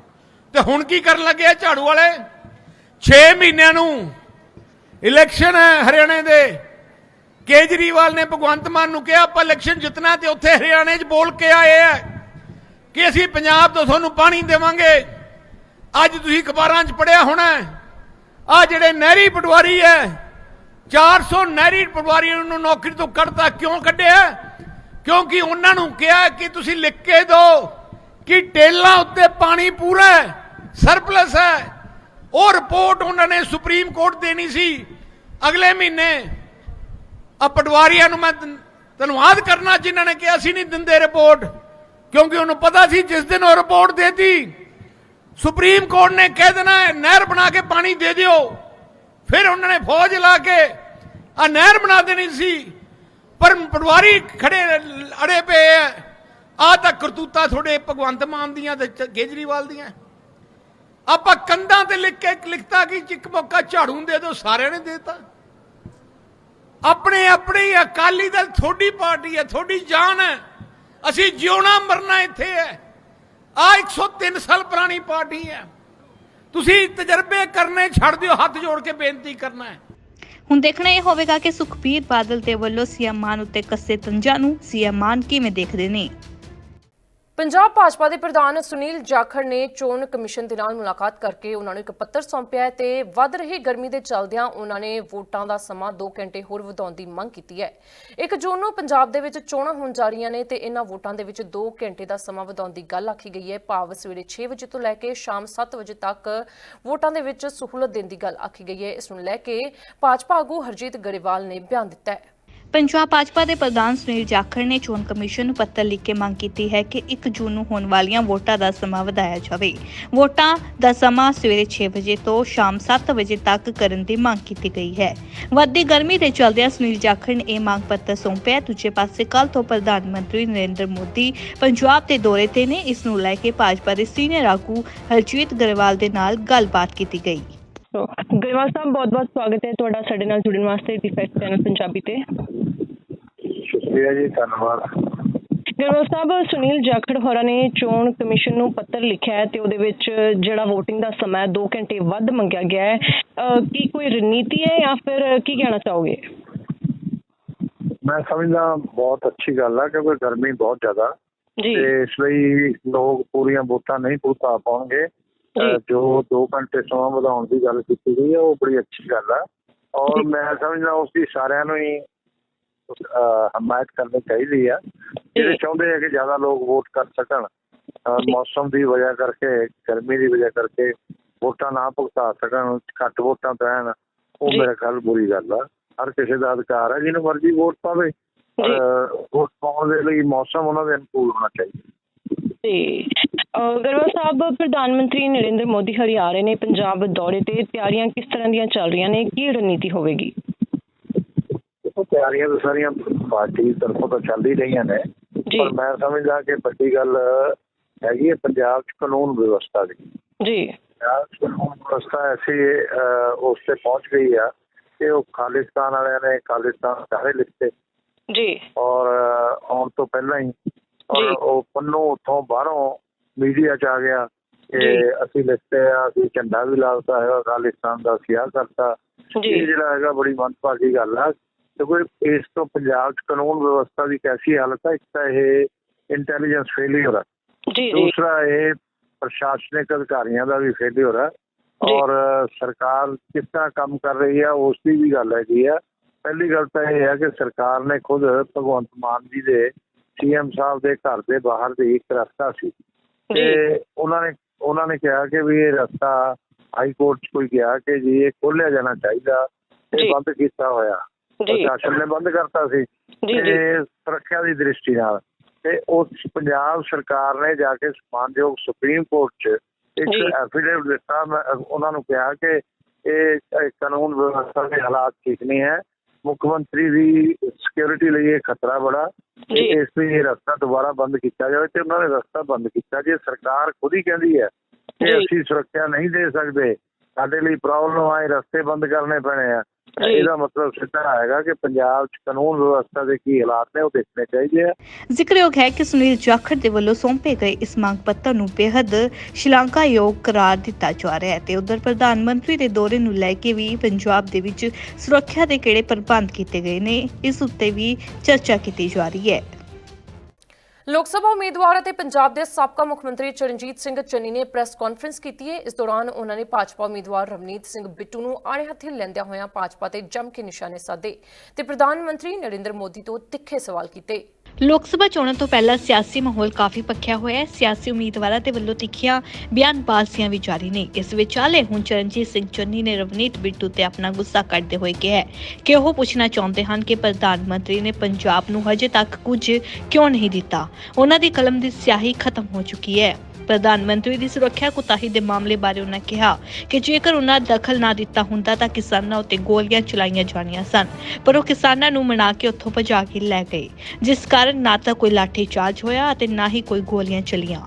ਤੇ ਹੁਣ ਕੀ ਕਰਨ ਲੱਗੇ ਝਾੜੂ ਵਾਲੇ? 6 ਮਹੀਨਿਆਂ ਨੂੰ ਇਲੈਕਸ਼ਨ ਹੈ ਹਰਿਆਣੇ ਦੇ। ਕੇਜਰੀਵਾਲ ਨੇ ਭਗਵੰਤ ਮਾਨ ਨੂੰ ਕਿਹਾ, ਆਪਾਂ ਇਲੈਕਸ਼ਨ ਜਿੱਤਣਾ ਤੇ ਉੱਥੇ ਹਰਿਆਣੇ 'ਚ ਬੋਲ ਕੇ ਆਏ ਆ ਕਿ ਅਸੀਂ ਪੰਜਾਬ ਤੋਂ ਤੁਹਾਨੂੰ ਪਾਣੀ ਦੇਵਾਂਗੇ। ਅੱਜ ਤੁਸੀਂ ਅਖਬਾਰਾਂ 'ਚ ਪੜਿਆ ਹੋਣਾ ਆ ਜਿਹੜੇ ਨਹਿਰੀ ਪਟਵਾਰੀ ਹੈ 400 ਨਹਿਰੀ ਪਟਵਾਰੀਆਂ ਨੂੰ ਨੌਕਰੀ ਤੋਂ ਕੱਢਤਾ ਕਿਉਂ ਕੱਢਿਆ? ਕਿਉਂਕਿ ਉਹਨਾਂ ਨੂੰ ਕਿਹਾ ਕਿ ਤੁਸੀਂ ਲਿਖ ਕੇ ਦਿਓ ਕਿ ਟੇਲਾਂ ਉੱਤੇ ਪਾਣੀ ਪੂਰਾ ਹੈ, ਸਰਪਲਸ ਹੈ। ਉਹ ਰਿਪੋਰਟ ਉਹਨਾਂ ਨੇ ਸੁਪਰੀਮ ਕੋਰਟ ਦੇਣੀ ਸੀ ਅਗਲੇ ਮਹੀਨੇ। ਆ ਪਟਵਾਰੀਆਂ ਨੂੰ ਮੈਂ ਧੰਨਵਾਦ ਕਰਨਾ ਜਿਨ੍ਹਾਂ ਨੇ ਕਿਹਾ ਅਸੀਂ ਨਹੀਂ ਦਿੰਦੇ ਰਿਪੋਰਟ ਕਿਉਂਕਿ ਉਹਨੂੰ ਪਤਾ ਸੀ ਜਿਸ ਦਿਨ ਉਹ ਰਿਪੋਰਟ ਦੇਤੀ। ਸੁਪਰੀਮ ਕੋਰਟ ਨੇ ਕਹਿ ਦੇਣਾ ਹੈ, ਨਹਿਰ ਬਣਾ ਕੇ ਪਾਣੀ ਦੇ ਦਿਓ। ਫਿਰ ਉਹਨਾਂ ਨੇ ਫੌਜ ਲਾ ਕੇ ਆ ਨਹਿਰ ਬਣਾ ਦੇਣੀ ਸੀ। ਪਰ ਪਟਵਾਰੀ ਖੜੇ ਅੜੇ ਪਏ ਆ। ਆ ਤਾਂ ਕਰਤੂਤਾ ਤੁਹਾਡੇ ਭਗਵੰਤ ਮਾਨ ਦੀਆਂ ਤੇ ਕੇਜਰੀਵਾਲ ਦੀਆਂ। ਆਪਾਂ ਕੰਧਾਂ ਤੇ ਲਿਖ ਕੇ ਲਿਖਤਾ ਕਿ ਇੱਕ ਮੌਕਾ ਝਾੜੂ ਦੇ ਦਿਓ ਸਾਰਿਆਂ ਨੇ ਦੇਤਾ। ਆਪਣੇ ਆਪਣੇ ਹੀ ਅਕਾਲੀ ਦਲ ਤੁਹਾਡੀ ਪਾਰਟੀ ਹੈ ਤੁਹਾਡੀ ਜਾਨ ਹੈ। ਅਸੀਂ ਜਿਉਣਾ ਮਰਨਾ ਇੱਥੇ ਹੈ। ਆ 103 ਸਾਲ ਪੁਰਾਣੀ ਪਾਰਟੀ ਹੈ। ਤੁਸੀਂ ਤਜਰਬੇ ਕਰਨੇ ਛੱਡ ਦਿਓ, ਹੱਥ ਜੋੜ ਕੇ ਬੇਨਤੀ ਕਰਨਾ ਹੈ। ਹੁਣ ਦੇਖਣਾ ਇਹ ਹੋਵੇਗਾ ਕਿ ਸੁਖਬੀਰ ਬਾਦਲ ਦੇ ਵੱਲੋਂ ਸੀਐਮ ਮਾਨ ਉੱਤੇ ਕੱਸੇ ਤੰਜਾਂ ਨੂੰ ਸੀਐਮ ਮਾਨ ਕਿਵੇਂ ਦੇਖਦੇ ਨੇ। ਪੰਜਾਬ ਭਾਜਪਾ ਦੇ ਪ੍ਰਧਾਨ ਸੁਨੀਲ ਜਾਖੜ ਨੇ ਚੋਣ ਕਮਿਸ਼ਨ ਦੇ ਨਾਲ ਮੁਲਾਕਾਤ ਕਰਕੇ ਉਹਨਾਂ ਨੂੰ ਇੱਕ ਪੱਤਰ ਸੌਂਪਿਆ ਹੈ ਤੇ ਵੱਧ ਰਹੀ ਗਰਮੀ ਦੇ ਚੱਲਦਿਆਂ ਉਹਨਾਂ ਨੇ ਵੋਟਾਂ ਦਾ ਸਮਾਂ 2 ਘੰਟੇ ਹੋਰ ਵਧਾਉਣ ਦੀ ਮੰਗ ਕੀਤੀ ਹੈ। 1 ਜੂਨ ਨੂੰ ਪੰਜਾਬ ਦੇ ਵਿੱਚ ਚੋਣਾਂ ਹੋਣ ਜਾ ਰਹੀਆਂ ਨੇ ਤੇ ਇਹਨਾਂ ਵੋਟਾਂ ਦੇ ਵਿੱਚ 2 ਘੰਟੇ ਦਾ ਸਮਾਂ ਵਧਾਉਣ ਦੀ ਗੱਲ ਆਖੀ ਗਈ ਹੈ। ਭਾਵ ਸਵੇਰੇ 6 ਵਜੇ ਤੋਂ ਲੈ ਕੇ ਸ਼ਾਮ 7 ਵਜੇ ਤੱਕ ਵੋਟਾਂ ਦੇ ਵਿੱਚ ਸਹੂਲਤ ਦੇਣ ਦੀ ਗੱਲ ਆਖੀ ਗਈ ਹੈ। ਇਸ ਨੂੰ ਲੈ ਕੇ ਭਾਜਪਾ ਆਗੂ ਹਰਜੀਤ ਗਰੇਵਾਲ ਨੇ ਬਿਆਨ ਦਿੱਤਾ ਹੈ। ਪੰਜਾਬ ਭਾਜਪਾ ਦੇ ਪ੍ਰਧਾਨ ਸੁਨੀਲ ਜਾਖੜ ਨੇ ਚੋਣ ਕਮਿਸ਼ਨ ਨੂੰ ਪੱਤਰ ਲਿਖ ਕੇ ਮੰਗ ਕੀਤੀ ਹੈ ਕਿ 1 ਜੂਨ ਨੂੰ ਹੋਣ ਵਾਲੀਆਂ ਵੋਟਾਂ ਦਾ ਸਮਾਂ ਵਧਾਇਆ ਜਾਵੇ। ਵੋਟਾਂ ਦਾ ਸਮਾਂ ਸਵੇਰੇ 6 ਵਜੇ ਤੋਂ ਸ਼ਾਮ 7 ਵਜੇ ਤੱਕ ਕਰਨ ਦੀ ਮੰਗ ਕੀਤੀ ਗਈ ਹੈ। ਵੱਧਦੀ ਗਰਮੀ ਦੇ ਚਲਦਿਆਂ ਸੁਨੀਲ ਜਾਖੜ ਨੇ ਇਹ ਮੰਗ ਪੱਤਰ ਸੌਂਪਿਆ। ਦੂਜੇ ਪਾਸੇ ਕੱਲ ਤੋਂ ਪ੍ਰਧਾਨ ਮੰਤਰੀ ਨਰਿੰਦਰ ਮੋਦੀ ਪੰਜਾਬ ਦੇ ਦੌਰੇ ਤੇ ਨੇ। ਇਸ ਨੂੰ ਲੈ ਕੇ ਭਾਜਪਾ ਦੇ ਸੀਨੀਅਰ ਆਗੂ ਹਰਜੀਤ ਗਰੇਵਾਲ ਦੇ ਨਾਲ ਗੱਲਬਾਤ ਕੀਤੀ ਗਈ। ਸੋ ਗਰੇਵਾਲ ਸਾਹਿਬ ਬਹੁਤ ਬਹੁਤ ਸਵਾਗਤ ਹੈ ਤੁਹਾਡਾ ਸਾਡੇ ਨਾਲ ਜੁੜਨ ਵਾਸਤੇ ਡਿਫੈਕਟ ਚੈਨਲ ਪੰਜਾਬੀ ਤੇ। ਸ਼ੁਕਰੀਆ ਜੀ ਧੰਨਵਾਦ। ਗਰੇਵਾਲ ਸਾਹਿਬ ਸੁਨੀਲ ਜਾਖੜ ਹੋਰਾਂ ਨੇ ਚੋਣ ਕਮਿਸ਼ਨ ਨੂੰ ਪੱਤਰ ਲਿਖਿਆ ਹੈ ਤੇ ਉਹਦੇ ਵਿੱਚ ਜਿਹੜਾ VOTING ਦਾ ਸਮਾਂ ਹੈ 2 ਘੰਟੇ ਵੱਧ ਮੰਗਿਆ ਗਿਆ ਹੈ। ਕੀ ਕੋਈ ਰਣਨੀਤੀ ਹੈ ਜਾਂ ਫਿਰ ਕੀ ਕਹਿਣਾ ਚਾਹੋਗੇ? ਮੈਂ ਸਮਝਦਾ ਬਹੁਤ ਅੱਛੀ ਗੱਲ ਆ ਕਿਉਂਕਿ ਗਰਮੀ ਬਹੁਤ ਜ਼ਿਆਦਾ। ਜੀ। ਤੇ ਇਸ ਲਈ ਲੋਕ ਪੂਰੀਆਂ ਵੋਟਾਂ ਨਹੀਂ ਪੂਰਾ ਪਾਉਣਗੇ। ਜੀ। 2 ਘੰਟੇ ਸਮਾਂ ਵਧਾਉਣ ਦੀ ਗੱਲ ਕੀਤੀ ਗਈ ਹੈ ਉਹ ਬੜੀ ਅੱਛੀ ਗੱਲ ਆ ਔਰ। ਮੈਂ ਸਮਝਦਾ ਉਸ ਦੀ ਸਾਰਿਆਂ ਨੂੰ ਹੀ ਹਮਾਇਤ ਕਰਨੀ ਚਾਹੀਦੀ ਆ ਜਿਹੜੇ। ਚਾਹੁੰਦੇ ਆ ਕਿ ਜ਼ਿਆਦਾ ਲੋਕ ਵੋਟ ਕਰ ਸਕਣ। ਮੌਸਮ ਦੀ ਵਜ੍ਹਾ ਕਰਕੇ ਗਰਮੀ ਦੀ ਵਜ੍ਹਾ ਕਰਕੇ ਵੋਟਾਂ ਨਾ ਭੁਗਤਾ ਸਕਣ ਘੱਟ ਵੋਟਾਂ ਪੈਣ ਉਹ। ਮੇਰੇ ਖਿਆਲ ਬੁਰੀ ਗੱਲ ਆ ਹਰ ਕਿਸੇ ਦਾ ਅਧਿਕਾਰ ਹੈ ਜਿਹਨੂੰ ਮਰਜ਼ੀ ਵੋਟ ਪਾਵੇ। ਵੋਟ ਪਾਉਣ ਦੇ ਲਈ ਮੌਸਮ ਉਹਨਾਂ ਦੇ ਅਨੁਕੂਲ ਹੋਣਾ ਚਾਹੀਦਾ ਅਹ ਗਰੇਵਾਲ ਸਾਹਿਬ ਪ੍ਰਧਾਨ ਮੰਤਰੀ ਨਰਿੰਦਰ ਮੋਦੀ ਹਰੀ ਆ ਰਹੇ ਨੇ ਪੰਜਾਬ ਦੌਰੇ ਤੇ ਤਿਆਰੀਆਂ ਕਿਸ ਤਰ੍ਹਾਂ ਦੀਆਂ ਚੱਲ ਰਹੀਆਂ ਨੇ ਕੀ ਰਣਨੀਤੀ ਹੋਵੇਗੀ? ਤਿਆਰੀਆਂ ਤਾਂ ਸਾਰੀਆਂ ਪਾਰਟੀ ਤਰਫੋਂ ਤਾਂ ਚੱਲ ਹੀ ਰਹੀਆਂ ਨੇ ਪਰ ਮੈਂ ਸਮਝਦਾ ਕਿ ਵੱਡੀ ਗੱਲ ਹੈਗੀ ਹੈ ਪੰਜਾਬ 'ਚ ਕਾਨੂੰਨ ਵਿਵਸਥਾ ਦੀ। ਜੀ। ਕਾਨੂੰਨ ਵਿਵਸਥਾ ਐਸੀ ਉਸ ਤੇ ਪਹੁੰਚ ਗਈ ਆ ਕਿ ਉਹ ਖਾਲਿਸਤਾਨ ਵਾਲਿਆਂ ਨੇ ਖਾਲਿਸਤਾਨ ਸਾਰੇ ਲਿਖਤੇ। ਜੀ। ਔਰ ਆਉਣ ਤੋਂ ਪਹਿਲਾਂ ਹੀ ਔਰ। ਉਹ ਪੰਨੂ ਉੱਥੋਂ ਬਾਹਰੋਂ ਮੀਡੀਆ 'ਚ ਆ ਗਿਆ ਕਿ। ਅਸੀਂ ਲਿਖਤੇ ਆ ਅਸੀਂ ਝੰਡਾ ਵੀ ਲਾਉਂਦਾ ਹੈਗਾ ਖਾਲਿਸਤਾਨ ਦਾ ਸਿਆਹ ਕਰਤਾ। ਇਹ ਜਿਹੜਾ ਹੈਗਾ ਬੜੀ ਮੰਦਭਾਗੀ ਗੱਲ ਆ। ਕਿਉਂਕਿ ਇਸ ਤੋਂ ਪੰਜਾਬ 'ਚ ਕਾਨੂੰਨ ਵਿਵਸਥਾ ਦੀ ਕੈਸੀ ਹਾਲਤ ਹੈ ਇੱਕ ਤਾਂ ਇਹ ਇੰਟੈਲੀਜੈਂਸ ਫੇਲਿਅਰ ਹੈ ਜੀ ਜੀ। ਦੂਸਰਾ ਇਹ ਪ੍ਰਸ਼ਾਸਨਿਕ ਅਧਿਕਾਰੀਆਂ ਦਾ ਵੀ ਫੇਲਿਅਰ ਹੈ ਜੀ। ਔਰ ਸਰਕਾਰ ਕਿਸ ਤਰ੍ਹਾਂ ਕੰਮ ਕਰ ਰਹੀ ਹੈ ਉਸ ਦੀ ਵੀ ਗੱਲ ਹੈਗੀ ਆ। ਪਹਿਲੀ ਗੱਲ ਤਾਂ ਇਹ ਹੈ ਕਿ ਸਰਕਾਰ ਨੇ ਖੁਦ ਭਗਵੰਤ ਮਾਨ ਜੀ ਦੇ ਸੀਐਮ ਸਾਹਿਬ ਦੇ ਘਰ ਦੇ ਬਾਹਰ ਦੀ ਇੱਕ ਰਸਤਾ ਸੀ। ਤੇ ਉਹਨਾਂ ਨੇ ਉਹਨਾਂ ਨੇ ਕਿਹਾ ਕਿ ਵੀ ਇਹ ਰਸਤਾ ਹਾਈ ਕੋਰਟ 'ਚ ਕੋਈ ਗਿਆ ਕਿ ਜੀ ਇਹ ਖੋਲਿਆ ਜਾਣਾ ਚਾਹੀਦਾ। ਇਹ ਬੰਦ ਕੀਤਾ ਹੋਇਆ। ਪ੍ਰਸ਼ਾਸਨ ਨੇ ਬੰਦ ਕਰਤਾ ਸੀ। ਤੇ ਸੁਰੱਖਿਆ ਦੀ ਦ੍ਰਿਸ਼ਟੀ ਨਾਲ। ਤੇ ਉਸ ਪੰਜਾਬ ਸਰਕਾਰ ਨੇ ਜਾ ਕੇ ਸਮਾਨਯੋਗ ਸੁਪਰੀਮ ਕੋਰਟ 'ਚ ਇੱਕ। ਐਫੀਡੇਵਿਟ ਦਿੱਤਾ। ਉਹਨਾਂ ਨੂੰ ਕਿਹਾ ਕਿ ਇਹ ਇਹ ਕਾਨੂੰਨ ਵਿਵਸਥਾ ਦੇ ਹਾਲਾਤ ਠੀਕ ਨਹੀਂ ਹੈ। ਮੁੱਖ ਮੰਤਰੀ ਦੀ ਸਿਕਿਉਰਿਟੀ ਲਈ ਇਹ ਖਤਰਾ ਬੜਾ। ਇਸ ਲਈ ਇਹ ਰਸਤਾ ਦੁਬਾਰਾ ਬੰਦ ਕੀਤਾ ਜਾਵੇ ਤੇ ਉਹਨਾਂ ਨੇ ਰਸਤਾ ਬੰਦ ਕੀਤਾ ਜੇ ਸਰਕਾਰ ਖੁਦ ਹੀ ਕਹਿੰਦੀ ਹੈ ਕਿ। ਅਸੀਂ ਸੁਰੱਖਿਆ ਨਹੀਂ ਦੇ ਸਕਦੇ ਸਾਡੇ ਲਈ ਪ੍ਰੋਬਲਮ ਆਏ ਰਸਤੇ ਬੰਦ ਕਰਨੇ ਪੈਣੇ ਆ। ਇਹਦਾ ਮਤਲਬ ਸਿੱਧਾ ਹੈਗਾ ਕਿ ਪੰਜਾਬ 'ਚ ਕਾਨੂੰਨ ਵਿਵਸਥਾ ਦੇ ਕੀ ਹਾਲਾਤ ਨੇ ਉਹ ਦੇਖਣੇ ਚਾਹੀਦੇ ਆ। ਜ਼ਿਕਰਯੋਗ ਹੈ ਕਿ ਸੁਨੀਲ ਜਾਖੜ ਦੇ ਵੱਲੋਂ ਸੌਂਪੇ ਗਏ ਇਸ ਮੰਗ ਪੱਤਰ ਨੂੰ ਬੇहद ਸ਼ਲਾਘਾਯੋਗ ਕਰਾਰ ਦਿੱਤਾ ਜਾ ਰਿਹਾ ਹੈ ਤੇ ਉਧਰ ਪ੍ਰਧਾਨ ਮੰਤਰੀ ਦੇ ਦੌਰੇ ਨੂੰ ਲੈ ਕੇ ਵੀ ਪੰਜਾਬ ਦੇ ਵਿੱਚ ਸੁਰੱਖਿਆ ਦੇ ਕਿਹੜੇ ਪ੍ਰਬੰਧ ਕੀਤੇ ਗਏ ਨੇ ਇਸ ਉੱਤੇ ਵੀ ਚਰਚਾ ਕੀਤੀ ਜਾ ਰਹੀ ਹੈ। ਲੋਕ ਸਭਾ ਉਮੀਦਵਾਰ ਅਤੇ ਪੰਜਾਬ ਦੇ ਸਾਬਕਾ ਮੁੱਖ ਮੰਤਰੀ ਚਰਨਜੀਤ ਸਿੰਘ ਚੰਨੀ ਨੇ ਪ੍ਰੈਸ ਕਾਨਫਰੰਸ ਕੀਤੀ ਹੈ। ਇਸ ਦੌਰਾਨ ਉਹਨਾਂ ਨੇ ਭਾਜਪਾ ਉਮੀਦਵਾਰ ਰਵਨੀਤ ਸਿੰਘ ਬਿੱਟੂ ਨੂੰ ਆੜੇ ਹੱਥੀ ਲੈਂਦਿਆਂ ਹੋਇਆਂ ਭਾਜਪਾ ਤੇ ਜੰਮ ਕੇ ਨਿਸ਼ਾਨੇ ਸਾਧੇ ਤੇ ਪ੍ਰਧਾਨ ਮੰਤਰੀ ਨਰਿੰਦਰ ਮੋਦੀ ਤੋਂ ਤਿੱਖੇ ਸਵਾਲ ਕੀਤੇ। ਲੋਕ ਸਭਾ ਚੋਣਾਂ ਤੋਂ ਪਹਿਲਾਂ ਸਿਆਸੀ ਮਾਹੌਲ ਕਾਫੀ ਪੱਖਿਆ ਹੋਇਆ ਹੈ। ਸਿਆਸੀ ਉਮੀਦਵਾਰਾਂ ਦੇ ਵੱਲੋਂ ਤਿੱਖੀਆਂ ਬਿਆਨਬਾਜ਼ੀਆਂ ਵੀ ਜਾਰੀ ਨੇ। ਇਸ ਵਿਚਾਲੇ ਹੁਣ ਚਰਨਜੀਤ ਸਿੰਘ ਚੰਨੀ ਨੇ ਰਵਨੀਤ ਬਿੱਟੂ ਤੇ ਆਪਣਾ ਗੁੱਸਾ ਕੱਢਦੇ ਹੋਏ ਕਿਹਾ ਕਿ ਉਹ ਪੁੱਛਣਾ ਚਾਹੁੰਦੇ ਹਨ ਕਿ ਪ੍ਰਧਾਨ ਮੰਤਰੀ ਨੇ ਪੰਜਾਬ ਨੂੰ ਹਜੇ ਤੱਕ ਕੁਝ ਕਿਉਂ ਨਹੀਂ ਦਿੱਤਾ। ਉਹਨਾਂ ਦੀ ਕਲਮ ਦੀ ਸਿਆਹੀ ਖਤਮ ਹੋ ਚੁੱਕੀ ਹੈ। ਪ੍ਰਧਾਨ ਮੰਤਰੀ ਦੀ ਸੁਰੱਖਿਆ ਕੁਤਾਹੀ ਦੇ ਮਾਮਲੇ ਬਾਰੇ ਉਹਨਾਂ ਕਿਹਾ ਕਿ ਜੇਕਰ ਉਹਨਾਂ ਦਖਲ ਨਾ ਦਿੱਤਾ ਹੁੰਦਾ ਤਾਂ ਕਿਸਾਨਾਂ ਉੱਤੇ ਗੋਲੀਆਂ ਚਲਾਈਆਂ ਜਾਣੀਆਂ ਸਨ, ਪਰ ਉਹ ਕਿਸਾਨਾਂ ਨੂੰ ਮਨਾ ਕੇ ਉੱਥੋਂ ਭਜਾ ਕੇ ਲੈ ਗਏ, ਜਿਸ ਕਾਰਨ ਨਾ ਤਾਂ ਕੋਈ ਲਾਠੀ ਚਾਰਜ ਹੋਇਆ ਅਤੇ ਨਾ ਹੀ ਕੋਈ ਗੋਲੀਆਂ ਚਲੀਆਂ।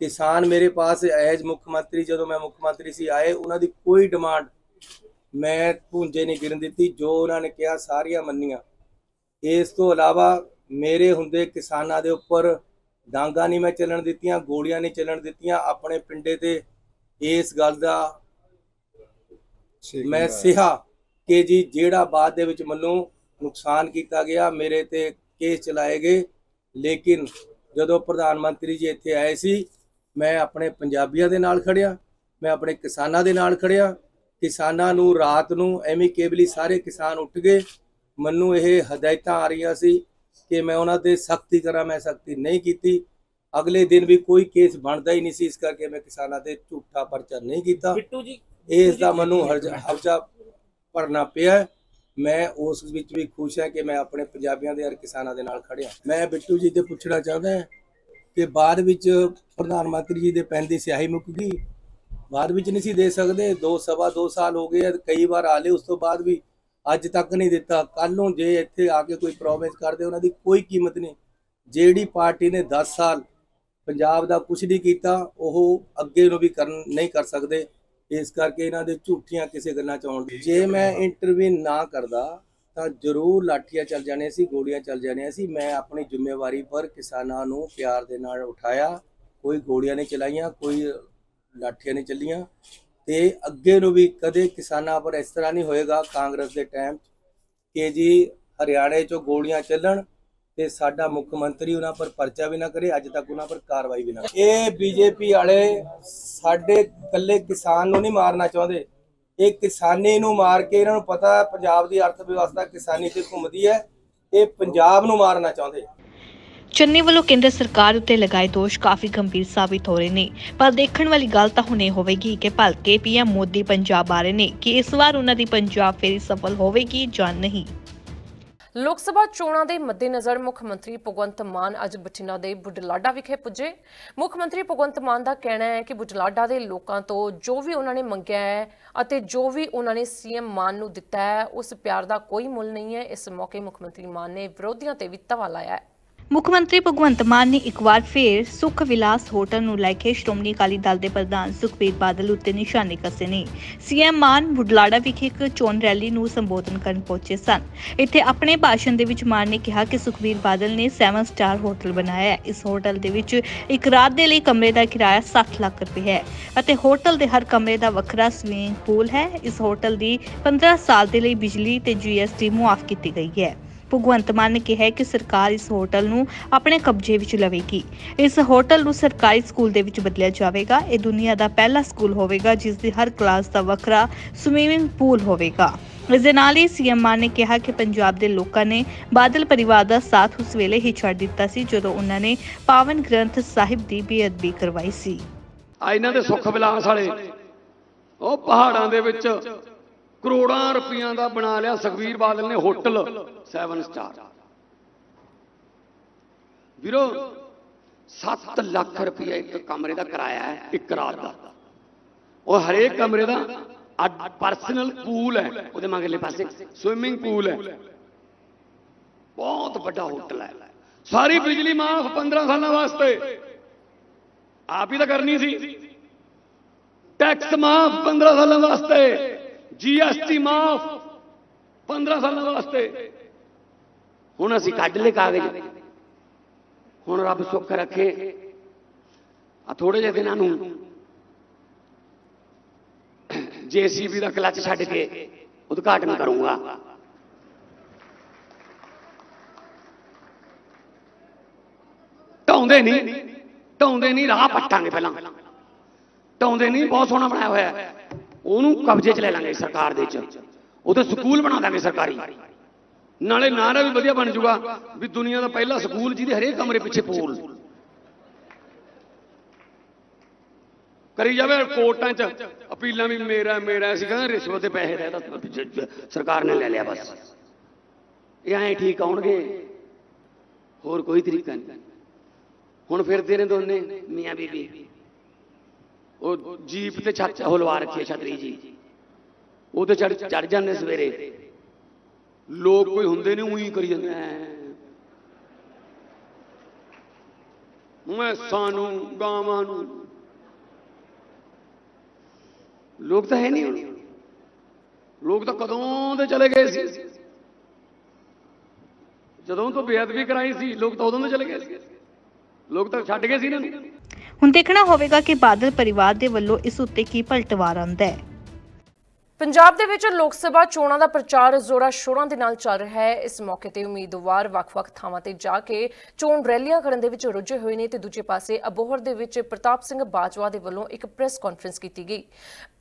ਕਿਸਾਨ ਮੇਰੇ ਪਾਸ ਐਜ ਮੁੱਖ ਮੰਤਰੀ, ਜਦੋਂ ਮੈਂ ਮੁੱਖ ਮੰਤਰੀ ਸੀ ਆਏ ਉਹਨਾਂ ਦੀ ਕੋਈ ਡਿਮਾਂਡ ਮੈਂ ਭੁੰਜੇ ਨਹੀਂ ਗਿਰਨ ਦਿੱਤੀ, ਜੋ ਉਹਨਾਂ ਨੇ ਕਿਹਾ ਸਾਰੀਆਂ ਮੰਨੀਆਂ। ਇਸ ਤੋਂ ਇਲਾਵਾ ਮੇਰੇ ਹੁੰਦੇ ਕਿਸਾਨਾਂ ਦੇ ਉੱਪਰ ਡਾਂਗਾ ਨਹੀਂ ਮੈਂ ਚੱਲਣ ਦਿੱਤੀਆਂ ਗੋਲੀਆਂ ਨਹੀਂ ਚੱਲਣ ਦਿੱਤੀਆਂ ਆਪਣੇ ਪਿੰਡੇ ਤੇ ਇਸ ਗੱਲ ਦਾ ਮੈਂ ਸਿਹਾ ਕਿ ਜੀ ਜਿਹੜਾ ਬਾਅਦ ਦੇ ਵਿੱਚ ਮੈਨੂੰ ਨੁਕਸਾਨ ਕੀਤਾ ਗਿਆ ਮੇਰੇ ਤੇ ਕੇਸ ਚਲਾਏ ਗਏ। ਲੇਕਿਨ ਜਦੋਂ ਪ੍ਰਧਾਨ ਮੰਤਰੀ ਜੀ ਇੱਥੇ ਆਏ ਸੀ ਮੈਂ ਆਪਣੇ ਪੰਜਾਬੀਆਂ ਦੇ ਨਾਲ ਖੜਿਆ ਮੈਂ ਆਪਣੇ ਕਿਸਾਨਾਂ ਦੇ ਨਾਲ ਖੜਿਆ। ਕਿਸਾਨਾਂ ਨੂੰ ਰਾਤ ਨੂੰ ਐਮੀਕੇਬਲੀ ਸਾਰੇ ਕਿਸਾਨ ਉੱਠ ਗਏ। ਮੈਨੂੰ ਇਹ ਹਦਾਇਤਾਂ ਆ ਰਹੀਆਂ ਸੀ ਕਿ ਮੈਂ ਉਹਨਾਂ ਤੇ ਸਖਤੀ ਕਰਾਂ ਮੈਂ ਸਖਤੀ ਨਹੀਂ ਕੀਤੀ। ਅਗਲੇ ਦਿਨ ਵੀ ਕੋਈ ਕੇਸ ਬਣਦਾ ਹੀ ਨਹੀਂ ਸੀ ਇਸ ਕਰਕੇ ਮੈਂ ਕਿਸਾਨਾਂ ਤੇ ਝੂਠਾ ਪਰਚਾ ਨਹੀਂ ਕੀਤਾ। ਬਿੱਟੂ ਜੀ ਇਸ ਦਾ ਮੈਨੂੰ ਹਰਜ- ਭਰਨਾ ਪਿਆ। ਮੈਂ ਉਸ ਵਿੱਚ ਵੀ ਖੁਸ਼ ਹਾਂ ਕਿ ਮੈਂ ਆਪਣੇ ਪੰਜਾਬੀਆਂ ਦੇ ਹਰ ਕਿਸਾਨਾਂ ਦੇ ਨਾਲ ਖੜਿਆ ਮੈਂ ਬਿੱਟੂ ਜੀ ਤੇ ਪੁੱਛਣਾ ਚਾਹੁੰਦਾ ਹਾਂ ਕਿ ਬਾਅਦ ਵਿੱਚ ਪ੍ਰਧਾਨ ਮੰਤਰੀ ਜੀ ਦੇ ਪੈਨ ਦੀ ਸਿਆਹੀ ਮੁੱਕ ਗਈ। ਬਾਅਦ ਵਿੱਚ ਨਹੀਂ ਸੀ ਦੇ ਸਕਦੇ। ਦੋ ਸਵਾ ਦੋ ਸਾਲ ਹੋ ਗਏ ਕਈ ਵਾਰ ਆਲੇ ਉਸ ਤੋਂ ਬਾਅਦ ਵੀ ਅੱਜ ਤੱਕ ਨਹੀਂ ਦਿੱਤਾ। ਕੱਲ ਨੂੰ ਜੇ ਇੱਥੇ ਆ ਕੇ ਕੋਈ ਪ੍ਰੋਮਿਸ ਕਰਦੇ ਉਹਨਾਂ ਦੀ ਕੋਈ ਕੀਮਤ ਨਹੀਂ। ਜਿਹੜੀ ਪਾਰਟੀ ਨੇ 10 ਸਾਲ ਪੰਜਾਬ ਦਾ ਕੁਝ ਨਹੀਂ ਕੀਤਾ ਉਹ ਅੱਗੇ ਨੂੰ ਵੀ ਕਰਨ ਨਹੀਂ ਕਰ ਸਕਦੇ। ਇਸ ਕਰਕੇ ਇਹਨਾਂ ਦੇ ਝੂਠੀਆਂ ਕਿਸੇ ਗੱਲਾਂ ਚ ਆਉਣ ਜੇ ਮੈਂ ਇੰਟਰਵਿਊ ਨਾ ਕਰਦਾ ਤਾਂ ਜ਼ਰੂਰ ਲਾਠੀਆਂ ਚੱਲ ਜਾਣੀਆਂ ਸੀ ਗੋਲੀਆਂ ਚੱਲ ਜਾਣੀਆਂ ਸੀ। ਮੈਂ ਆਪਣੀ ਜ਼ਿੰਮੇਵਾਰੀ ਪਰ ਕਿਸਾਨਾਂ ਨੂੰ ਪਿਆਰ ਦੇ ਨਾਲ ਉਠਾਇਆ। ਕੋਈ ਗੋਲੀਆਂ ਨਹੀਂ ਚਲਾਈਆਂ ਕੋਈ ਲਾਠੀਆਂ ਨਹੀਂ ਚੱਲੀਆਂ। ਤੇ ਅੱਗੇ ਨੂੰ ਵੀ ਕਦੇ ਕਿਸਾਨਾਂ ਪਰ ਇਸ ਤਰ੍ਹਾਂ ਨਹੀਂ ਹੋਏਗਾ ਕਾਂਗਰਸ ਦੇ ਟਾਈਮ 'ਚ ਕਿ ਜੀ ਹਰਿਆਣੇ 'ਚੋਂ ਗੋਲੀਆਂ ਚੱਲਣ ਤੇ ਸਾਡਾ ਮੁੱਖ ਮੰਤਰੀ ਉਹਨਾਂ ਪਰ ਪਰਚਾ ਵੀ ਨਾ ਕਰੇ, ਅੱਜ ਤੱਕ ਉਹਨਾਂ ਪਰ ਕਾਰਵਾਈ ਵੀ ਨਾ ਕਰੇ। ਇਹ ਬੀਜੇਪੀ ਵਾਲੇ ਸਾਡੇ ਇਕੱਲੇ ਕਿਸਾਨ ਨੂੰ ਨਹੀਂ ਮਾਰਨਾ ਚਾਹੁੰਦੇ ਇਹ ਕਿਸਾਨੀ ਨੂੰ ਮਾਰ ਕੇ ਇਹਨਾਂ ਨੂੰ ਪਤਾ ਪੰਜਾਬ ਦੀ ਅਰਥ ਵਿਵਸਥਾ ਕਿਸਾਨੀ ਤੇ ਘੁੰਮਦੀ ਹੈ, ਇਹ ਪੰਜਾਬ ਨੂੰ ਮਾਰਨਾ ਚਾਹੁੰਦੇ ਚੰਨੀ ਵੱਲੋਂ ਕੇਂਦਰ ਸਰਕਾਰ ਉੱਤੇ ਲਗਾਏ ਦੋਸ਼ ਕਾਫੀ ਗੰਭੀਰ ਸਾਬਿਤ ਹੋ ਰਹੇ ਨੇ। ਪਰ ਦੇਖਣ ਵਾਲੀ ਗੱਲ ਤਾਂ ਹੁਣ ਇਹ ਹੋਵੇਗੀ ਕਿ ਭਲਕੇ ਪੀਐਮ ਮੋਦੀ ਪੰਜਾਬ ਆ ਰਹੇ ਨੇ ਕਿ ਇਸ ਵਾਰ ਉਹਨਾਂ ਦੀ ਪੰਜਾਬ ਫੇਰੀ ਸਫਲ ਹੋਵੇਗੀ ਜਾਂ ਨਹੀਂ। ਲੋਕ ਸਭਾ ਚੋਣਾਂ ਦੇ ਮੱਦੇਨਜ਼ਰ ਮੁੱਖ ਮੰਤਰੀ ਭਗਵੰਤ ਮਾਨ ਅੱਜ ਬਠਿੰਡਾ ਦੇ ਬੁਢਲਾਡਾ ਵਿਖੇ ਪੁੱਜੇ। ਮੁੱਖ ਮੰਤਰੀ ਭਗਵੰਤ ਮਾਨ ਦਾ ਕਹਿਣਾ ਹੈ ਕਿ ਬੁਢਲਾਡਾ ਦੇ ਲੋਕਾਂ ਤੋਂ ਜੋ ਵੀ ਉਹਨਾਂ ਨੇ ਮੰਗਿਆ ਹੈ ਅਤੇ ਜੋ ਵੀ ਉਹਨਾਂ ਨੇ ਸੀਐਮ ਮਾਨ ਨੂੰ ਦਿੱਤਾ ਹੈ, ਉਸ ਪਿਆਰ ਦਾ ਕੋਈ ਮੁੱਲ ਨਹੀਂ ਹੈ। ਇਸ ਮੌਕੇ ਮੁੱਖ ਮੰਤਰੀ ਮਾਨ ਨੇ ਵਿਰੋਧੀਆਂ ਤੇ ਵੀ ਤਵਾ ਲਾਇਆ ਹੈ। ਮੁੱਖ ਮੰਤਰੀ ਭਗਵੰਤ ਮਾਨ ਨੇ ਇੱਕ ਵਾਰ ਫੇਰ ਸੁਖ ਵਿਲਾਸ ਹੋਟਲ ਨੂੰ ਲੈ ਕੇ ਸ਼੍ਰੋਮਣੀ ਅਕਾਲੀ ਦਲ ਦੇ ਪ੍ਰਧਾਨ ਸੁਖਬੀਰ ਬਾਦਲ ਉੱਤੇ ਨਿਸ਼ਾਨੇ ਕੱਸੇ ਨੇ। ਸੀਐਮ ਮਾਨ ਬੁਢਲਾੜਾ ਵਿਖੇ ਇੱਕ ਚੋਣ ਰੈਲੀ ਨੂੰ ਸੰਬੋਧਨ ਕਰਨ ਪਹੁੰਚੇ ਸਨ। ਇੱਥੇ ਆਪਣੇ ਭਾਸ਼ਣ ਦੇ ਵਿੱਚ ਮਾਨ ਨੇ ਕਿਹਾ ਕਿ ਸੁਖਬੀਰ ਬਾਦਲ ਨੇ 7 ਸਟਾਰ ਹੋਟਲ ਬਣਾਇਆ ਹੈ। ਇਸ ਹੋਟਲ ਦੇ ਵਿੱਚ ਇੱਕ ਰਾਤ ਦੇ ਲਈ ਕਮਰੇ ਦਾ ਕਿਰਾਇਆ 60 ਲੱਖ ਰੁਪਏ ਹੈ ਅਤੇ ਹੋਟਲ ਦੇ ਹਰ ਕਮਰੇ ਦਾ ਵੱਖਰਾ ਸਵਿਮਿੰਗ ਪੂਲ ਹੈ। ਇਸ ਹੋਟਲ ਦੀ 15 ਸਾਲ ਦੇ ਲਈ ਬਿਜਲੀ ਤੇ ਜੀਐਸਟੀ ਮੁਆਫ ਕੀਤੀ ਗਈ ਹੈ। ਭਗਵੰਤ ਮਾਨ ਨੇ ਕਿਹਾ ਕਿ ਸਰਕਾਰ ਇਸ ਹੋਟਲ ਨੂੰ ਆਪਣੇ ਕਬਜ਼ੇ ਵਿੱਚ ਲਵੇਗੀ। ਇਸ ਹੋਟਲ ਨੂੰ ਸਰਕਾਰੀ ਸਕੂਲ ਦੇ ਵਿੱਚ ਬਦਲਿਆ ਜਾਵੇਗਾ। ਇਹ ਦੁਨੀਆ ਦਾ ਪਹਿਲਾ ਸਕੂਲ ਹੋਵੇਗਾ, ਜਿਸ ਦੀ ਹਰ ਕਲਾਸ ਦਾ ਵੱਖਰਾ ਸਵੀਮਿੰਗ ਪੂਲ ਹੋਵੇਗਾ। ਇਸ ਦੇ ਨਾਲ ਹੀ ਸੀਐਮ ਮਾਨ ਨੇ ਕਿਹਾ ਕਿ ਪੰਜਾਬ ਦੇ ਲੋਕਾਂ ਨੇ ਬਾਦਲ ਪਰਿਵਾਰ ਦਾ ਸਾਥ ਉਸ ਵੇਲੇ ਹੀ ਛੱਡ ਦਿੱਤਾ ਸੀ, ਜਦੋਂ ਉਹਨਾਂ ਨੇ ਪਾਵਨ ਗ੍ਰੰਥ ਸਾਹਿਬ ਦੀ ਬੇਅਦਬੀ ਕਰਵਾਈ ਸੀ। ਆ ਇਹਨਾਂ ਦੇ ਸੁੱਖ ਵਿਲਾਸ ਵਾਲੇ, ਉਹ ਪਹਾੜਾਂ ਦੇ ਵਿੱਚ ਕਰੋੜਾਂ ਰੁਪਈਆਂ ਦਾ ਬਣਾ ਲਿਆ ਸੁਖਬੀਰ ਬਾਦਲ ਨੇ ਹੋਟਲ 7 ਸਟਾਰ। ਵੀਰੋ 7 ਲੱਖ ਰੁਪਏ ਇੱਕ ਕਮਰੇ ਦਾ ਕਿਰਾਇਆ ਹੈ, ਇੱਕ ਰਾਤ ਦਾ। ਉਹ ਹਰੇਕ ਕਮਰੇ ਦਾ ਪਰਸਨਲ ਪੂਲ ਹੈ, ਉਹਦੇ ਮਗਰਲੇ ਪਾਸੇ ਸਵਿਮਿੰਗ ਪੂਲ ਹੈ। ਬਹੁਤ ਵੱਡਾ ਹੋਟਲ ਹੈ। ਸਾਰੀ ਬਿਜਲੀ ਮਾਫ 15 ਸਾਲਾਂ ਵਾਸਤੇ। ਆਪ ਹੀ ਤਾਂ ਕਰਨੀ ਸੀ। ਟੈਕਸ ਮਾਫ 15 ਸਾਲਾਂ ਵਾਸਤੇ। ਜੀਐਸਟੀ ਮਾਫ। 15 ਸਾਲਾਂ ਵਾਸਤੇ। ਹੁਣ ਅਸੀਂ ਕੱਢ ਲਏ ਕਾਗਜ਼। ਹੁਣ ਰੱਬ ਸੁੱਖ ਰੱਖੇ। ਆ ਥੋੜੇ ਜਿਹੇ ਦਿਨਾਂ ਨੂੰ ਜੀਸੀਬੀ ਦਾ ਕਲਚ ਛੱਡ ਕੇ ਉਦਘਾਟਨ ਕਰੂੰਗਾ। ਢਾਉਂਦੇ ਨਹੀਂ। ਢਾਉਂਦੇ ਨਹੀਂ, ਰਾਹ ਪੱਟਾਂਗੇ ਪਹਿਲਾਂ। ਢਾਉਂਦੇ ਨਹੀਂ, ਬਹੁਤ ਸੋਹਣਾ ਬਣਾਇਆ ਹੋਇਆ ਹੈ। ਉਹਨੂੰ ਕਬਜ਼ੇ 'ਚ ਲੈ ਲਾਂਗੇ ਸਰਕਾਰ ਦੇ 'ਚ। ਉਹਦੇ ਸਕੂਲ ਬਣਾ ਦਾਂਗੇ ਸਰਕਾਰੀ। ਨਾਲੇ ਨਾਰਾ ਵੀ ਵਧੀਆ ਬਣ ਜਾਊਗਾ ਵੀ ਦੁਨੀਆ ਦਾ ਪਹਿਲਾ ਸਕੂਲ ਜਿਹਦੇ ਹਰੇਕ ਕਮਰੇ ਪਿੱਛੇ ਪੂਲ। ਕਰੀ ਜਾਵੇ ਕੋਰਟਾਂ 'ਚ, ਅਪੀਲਾਂ ਵੀ ਮੇਰਾ ਮੇਰਾ ਸੀ ਕਹਿੰਦਾ ਰਿਸ਼ਵਤ ਦੇ ਪੈਸੇ ਦੇ ਤਾਂ ਸਰਕਾਰ ਨੇ ਲੈ ਲਿਆ ਬਸ। ਇਹ ਐਂ ਠੀਕ ਆਉਣਗੇ। ਹੋਰ ਕੋਈ ਤਰੀਕਾ ਨਹੀਂ। ਹੁਣ ਫਿਰਦੇ ਨੇ ਦੋਨੇ, ਮੀਆਂ ਬੀਬੀ ਉਹ ਜੀਪ ਤੇ ਛੱਤ ਉਹ ਰੱਖੀ ਹੈ ਛਤਰੀ ਜੀ। ਉਹ ਤੇ ਚੜ ਚੜ ਜਾਂਦੇ ਸਵੇਰੇ। ਲੋਕ ਕੋਈ ਹੁੰਦੇ ਨੇ, ਉਹੀ ਕਰੀ ਜਾਂਦੇ। ਮੈਂ ਸਾਨੂੰ ਗਾਵਾਂ ਨੂੰ ਲੋਕ ਤਾਂ ਹੈ ਨਹੀਂ ਹੁਣ। ਲੋਕ ਤਾਂ ਕਦੋਂ ਦੇ ਚਲੇ ਗਏ ਸੀ। ਜਦੋਂ ਤੋਂ ਬੇਅਦਬੀ ਕਰਾਈ ਸੀ, ਲੋਕ ਤਾਂ ਉਦੋਂ ਦੇ ਚਲੇ ਗਏ ਸੀ। ਲੋਕ ਤਾਂ ਛੱਡ ਗਏ ਸੀ ਇਹਨਾਂ ਨੂੰ। ਹੁਣ ਦੇਖਣਾ ਹੋਵੇਗਾ ਕਿ ਬਾਦਲ ਪਰਿਵਾਰ ਦੇ ਵੱਲੋਂ ਇਸ ਉੱਤੇ ਕੀ ਪਲਟਵਾਰ ਆਉਂਦਾ ਹੈ। ਪੰਜਾਬ ਦੇ ਵਿੱਚ ਲੋਕ ਸਭਾ ਚੋਣਾਂ ਦਾ ਪ੍ਰਚਾਰ ਜ਼ੋਰਾਂ ਸ਼ੋਰਾਂ ਦੇ ਨਾਲ ਚੱਲ ਰਿਹਾ ਹੈ। ਇਸ ਮੌਕੇ ਤੇ ਉਮੀਦਵਾਰ ਵੱਖ-ਵੱਖ ਥਾਵਾਂ ਤੇ ਜਾ ਕੇ ਚੋਣ ਰੈਲੀਆਂ ਕਰਨ ਦੇ ਵਿੱਚ ਰੁੱਝੇ ਹੋਏ ਨੇ ਤੇ ਦੂਜੇ ਪਾਸੇ ਅਬੋਹਰ ਦੇ ਵਿੱਚ ਪ੍ਰਤਾਪ ਸਿੰਘ ਬਾਜਵਾ ਦੇ ਵੱਲੋਂ ਇੱਕ ਪ੍ਰੈਸ ਕਾਨਫਰੰਸ ਕੀਤੀ ਗਈ।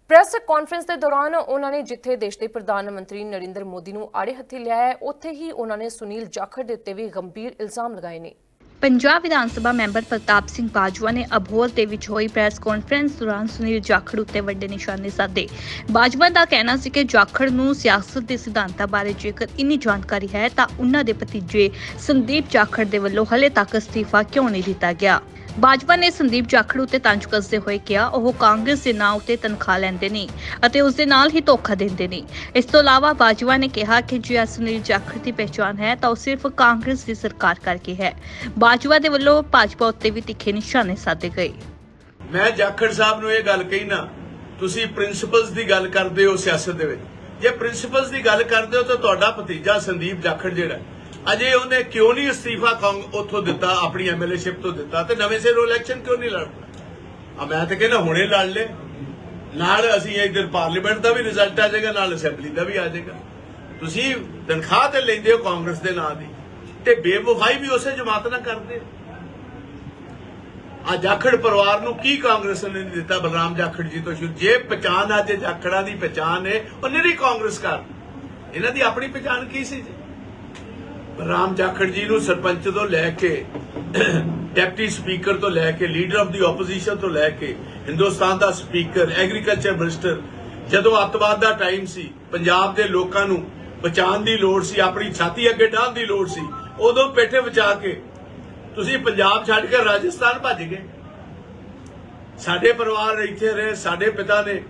ਪ੍ਰੈਸ ਕਾਨਫਰੰਸ ਦੇ ਦੌਰਾਨ ਉਹਨਾਂ ਨੇ ਜਿੱਥੇ ਦੇਸ਼ ਦੇ ਪ੍ਰਧਾਨ ਮੰਤਰੀ ਨਰਿੰਦਰ ਮੋਦੀ ਨੂੰ ਆੜੇ ਹੱਥੀ ਲਿਆ ਹੈ ਉੱਥੇ ਹੀ ਉਹਨਾਂ ਨੇ ਸੁਨੀਲ ਜਾਖੜ ਦੇ ਉੱਤੇ ਵੀ ਗੰਭੀਰ ਇਲਜ਼ਾਮ ਲਗਾਏ ਨੇ। ਪੰਜਾਬ ਵਿਧਾਨ ਸਭਾ ਮੈਂਬਰ ਪ੍ਰਤਾਪ ਸਿੰਘ ਬਾਜਵਾ ਨੇ ਅਬੋਹਰ ਦੇ ਵਿੱਚ ਹੋਈ ਪ੍ਰੈਸ ਕਾਨਫਰੰਸ ਦੌਰਾਨ ਸੁਨੀਲ ਜਾਖੜ ਉੱਤੇ ਵੱਡੇ ਨਿਸ਼ਾਨੇ ਸਾਧੇ। ਬਾਜਵਾ ਦਾ ਕਹਿਣਾ ਸੀ ਕਿ ਜਾਖੜ ਨੂੰ ਸਿਆਸਤ ਦੇ ਸਿਧਾਂਤਾਂ ਬਾਰੇ ਜੇਕਰ ਇੰਨੀ ਜਾਣਕਾਰੀ ਹੈ ਤਾਂ ਉਹਨਾਂ ਦੇ ਭਤੀਜੇ ਸੰਦੀਪ ਜਾਖੜ ਦੇ ਵੱਲੋਂ ਹਲੇ ਤੱਕ ਅਸਤੀਫਾ ਕਿਉਂ ਨਹੀਂ ਦਿੱਤਾ ਗਿਆ? ਬਾਜਵਾ ਨੇ ਸੰਦੀਪ ਜਾਖੜ ਉੱਤੇ ਤੰਜ ਕੱਸਦੇ ਹੋਏ ਕਿਹਾ, ਉਹ ਕਾਂਗਰਸ ਦੇ ਨਾਂ ਉੱਤੇ ਤਨਖਾਹ ਲੈਂਦੇ ਨੇ ਅਤੇ ਉਸ ਦੇ ਨਾਲ ਹੀ ਧੋਖਾ ਦਿੰਦੇ ਨੇ। ਇਸ ਤੋਂ ਇਲਾਵਾ ਬਾਜਵਾ ਨੇ ਕਿਹਾ ਕਿ ਜੇ ਸੁਨੀਲ ਜਾਖੜ ਦੀ ਪਹਿਚਾਣ ਹੈ, ਤਾਂ ਉਹ ਸਿਰਫ ਕਾਂਗਰਸ ਦੀ ਸਰਕਾਰ ਕਰਕੇ ਹੈ। ਬਾਜਵਾ ਦੇ ਵੱਲੋਂ ਭਾਜਪਾ ਉੱਤੇ ਵੀ ਤਿੱਖੇ ਨਿਸ਼ਾਨੇ ਸਾਧੇ ਗਏ। ਮੈਂ ਜਾਖੜ ਸਾਹਿਬ ਨੂੰ ਇਹ ਗੱਲ ਕਹੀ ਨਾ, ਤੁਸੀਂ ਪ੍ਰਿੰਸੀਪਲਸ ਦੀ ਗੱਲ ਕਰਦੇ ਹੋ ਸਿਆਸਤ ਦੇ ਵਿੱਚ। ਜੇ ਪ੍ਰਿੰਸੀਪਲਸ ਦੀ ਗੱਲ ਕਰਦੇ ਹੋ, ਤਾਂ ਤੁਹਾਡਾ ਭਤੀਜਾ ਸੰਦੀਪ ਜਾਖੜ ਜਿਹੜਾ ਅਜੇ ਉਹਨੇ ਕਿਉਂ ਨਹੀਂ ਅਸਤੀਫਾ ਕਾਂਗ ਉੱਥੋਂ ਦਿੱਤਾ, ਆਪਣੀ ਐਮਐਲਏਸ਼ਿਪ ਤੋਂ ਦਿੱਤਾ? ਤੇ ਨਵੇਂ ਸਿਰੋਂ ਇਲੈਕਸ਼ਨ ਕਿਉਂ ਨਹੀਂ ਲੜਨਾ? ਆ ਮੈਂ ਤਾਂ ਕਹਿੰਦਾ ਹੁਣੇ ਲੜ ਲੈ। ਨਾਲ ਅਸੀਂ ਇਧਰ ਪਾਰਲੀਮੈਂਟ ਦਾ ਵੀ ਰਿਜ਼ਲਟ ਆ ਜਾਏਗਾ, ਨਾਲ ਅਸੈਂਬਲੀ ਦਾ ਵੀ ਆ ਜਾਏਗਾ। ਤੁਸੀਂ ਤਨਖਾਹ ਤੇ ਲੈਂਦੇ ਹੋ ਕਾਂਗਰਸ ਦੇ ਨਾਂ ਦੀ, ਤੇ ਬੇਵਫਾਈ ਵੀ ਉਸੇ ਜਮਾਤ ਨਾਲ ਕਰਦੇ ਆ। ਜਾਖੜ ਪਰਿਵਾਰ ਨੂੰ ਕੀ ਕਾਂਗਰਸ ਨੇ ਦਿੱਤਾ? ਬਲਰਾਮ ਜਾਖੜ ਜੀ ਤੋਂ ਸ਼ੁਰੂ। ਜੇ ਪਛਾਣ ਅੱਜ ਜਾਖੜਾਂ ਦੀ ਪਛਾਣ ਹੈ ਉਹ ਨਿਰੀ ਕਾਂਗਰਸ ਕਰ ਇਹਨਾਂ ਦੀ ਆਪਣੀ ਪਛਾਣ ਕੀ ਸੀ ਜੀ? ਰਾਮ ਜਾਖੜ ਜੀ ਨੂੰ ਸਰਪੰਚ ਤੋਂ ਲੈ ਕੇ, ਡਿਪਟੀ ਸਪੀਕਰ ਤੋਂ ਲੈ ਕੇ, ਲੀਡਰ ਆਫ ਦੀ ਆਪੋਜੀਸ਼ਨ ਤੋਂ ਲੈ ਕੇ, ਹਿੰਦੁਸਤਾਨ ਦਾ ਸਪੀਕਰ ਐਗਰੀਕਲਚਰ ਮਿਨਿਸਟਰ ਜਦੋਂ ਅੱਤਵਾਦ ਦਾ ਟਾਈਮ ਸੀ, ਪੰਜਾਬ ਦੇ ਲੋਕਾਂ ਨੂੰ ਬਚਾਉਣ ਦੀ ਲੋੜ ਸੀ, ਆਪਣੀ ਛਾਤੀ ਅੱਗੇ ਡਾਹਣ ਦੀ ਲੋੜ ਸੀ, ਉਦੋਂ ਪੇਠੇ ਬਚਾ ਕੇ ਤੁਸੀਂ ਪੰਜਾਬ ਛੱਡ ਕੇ ਰਾਜਸਥਾਨ ਭੱਜ ਗਏ। ਸਾਡੇ ਪਰਿਵਾਰ ਇੱਥੇ ਰਹੇ, ਸਾਡੇ ਪਿਤਾ ਨੇ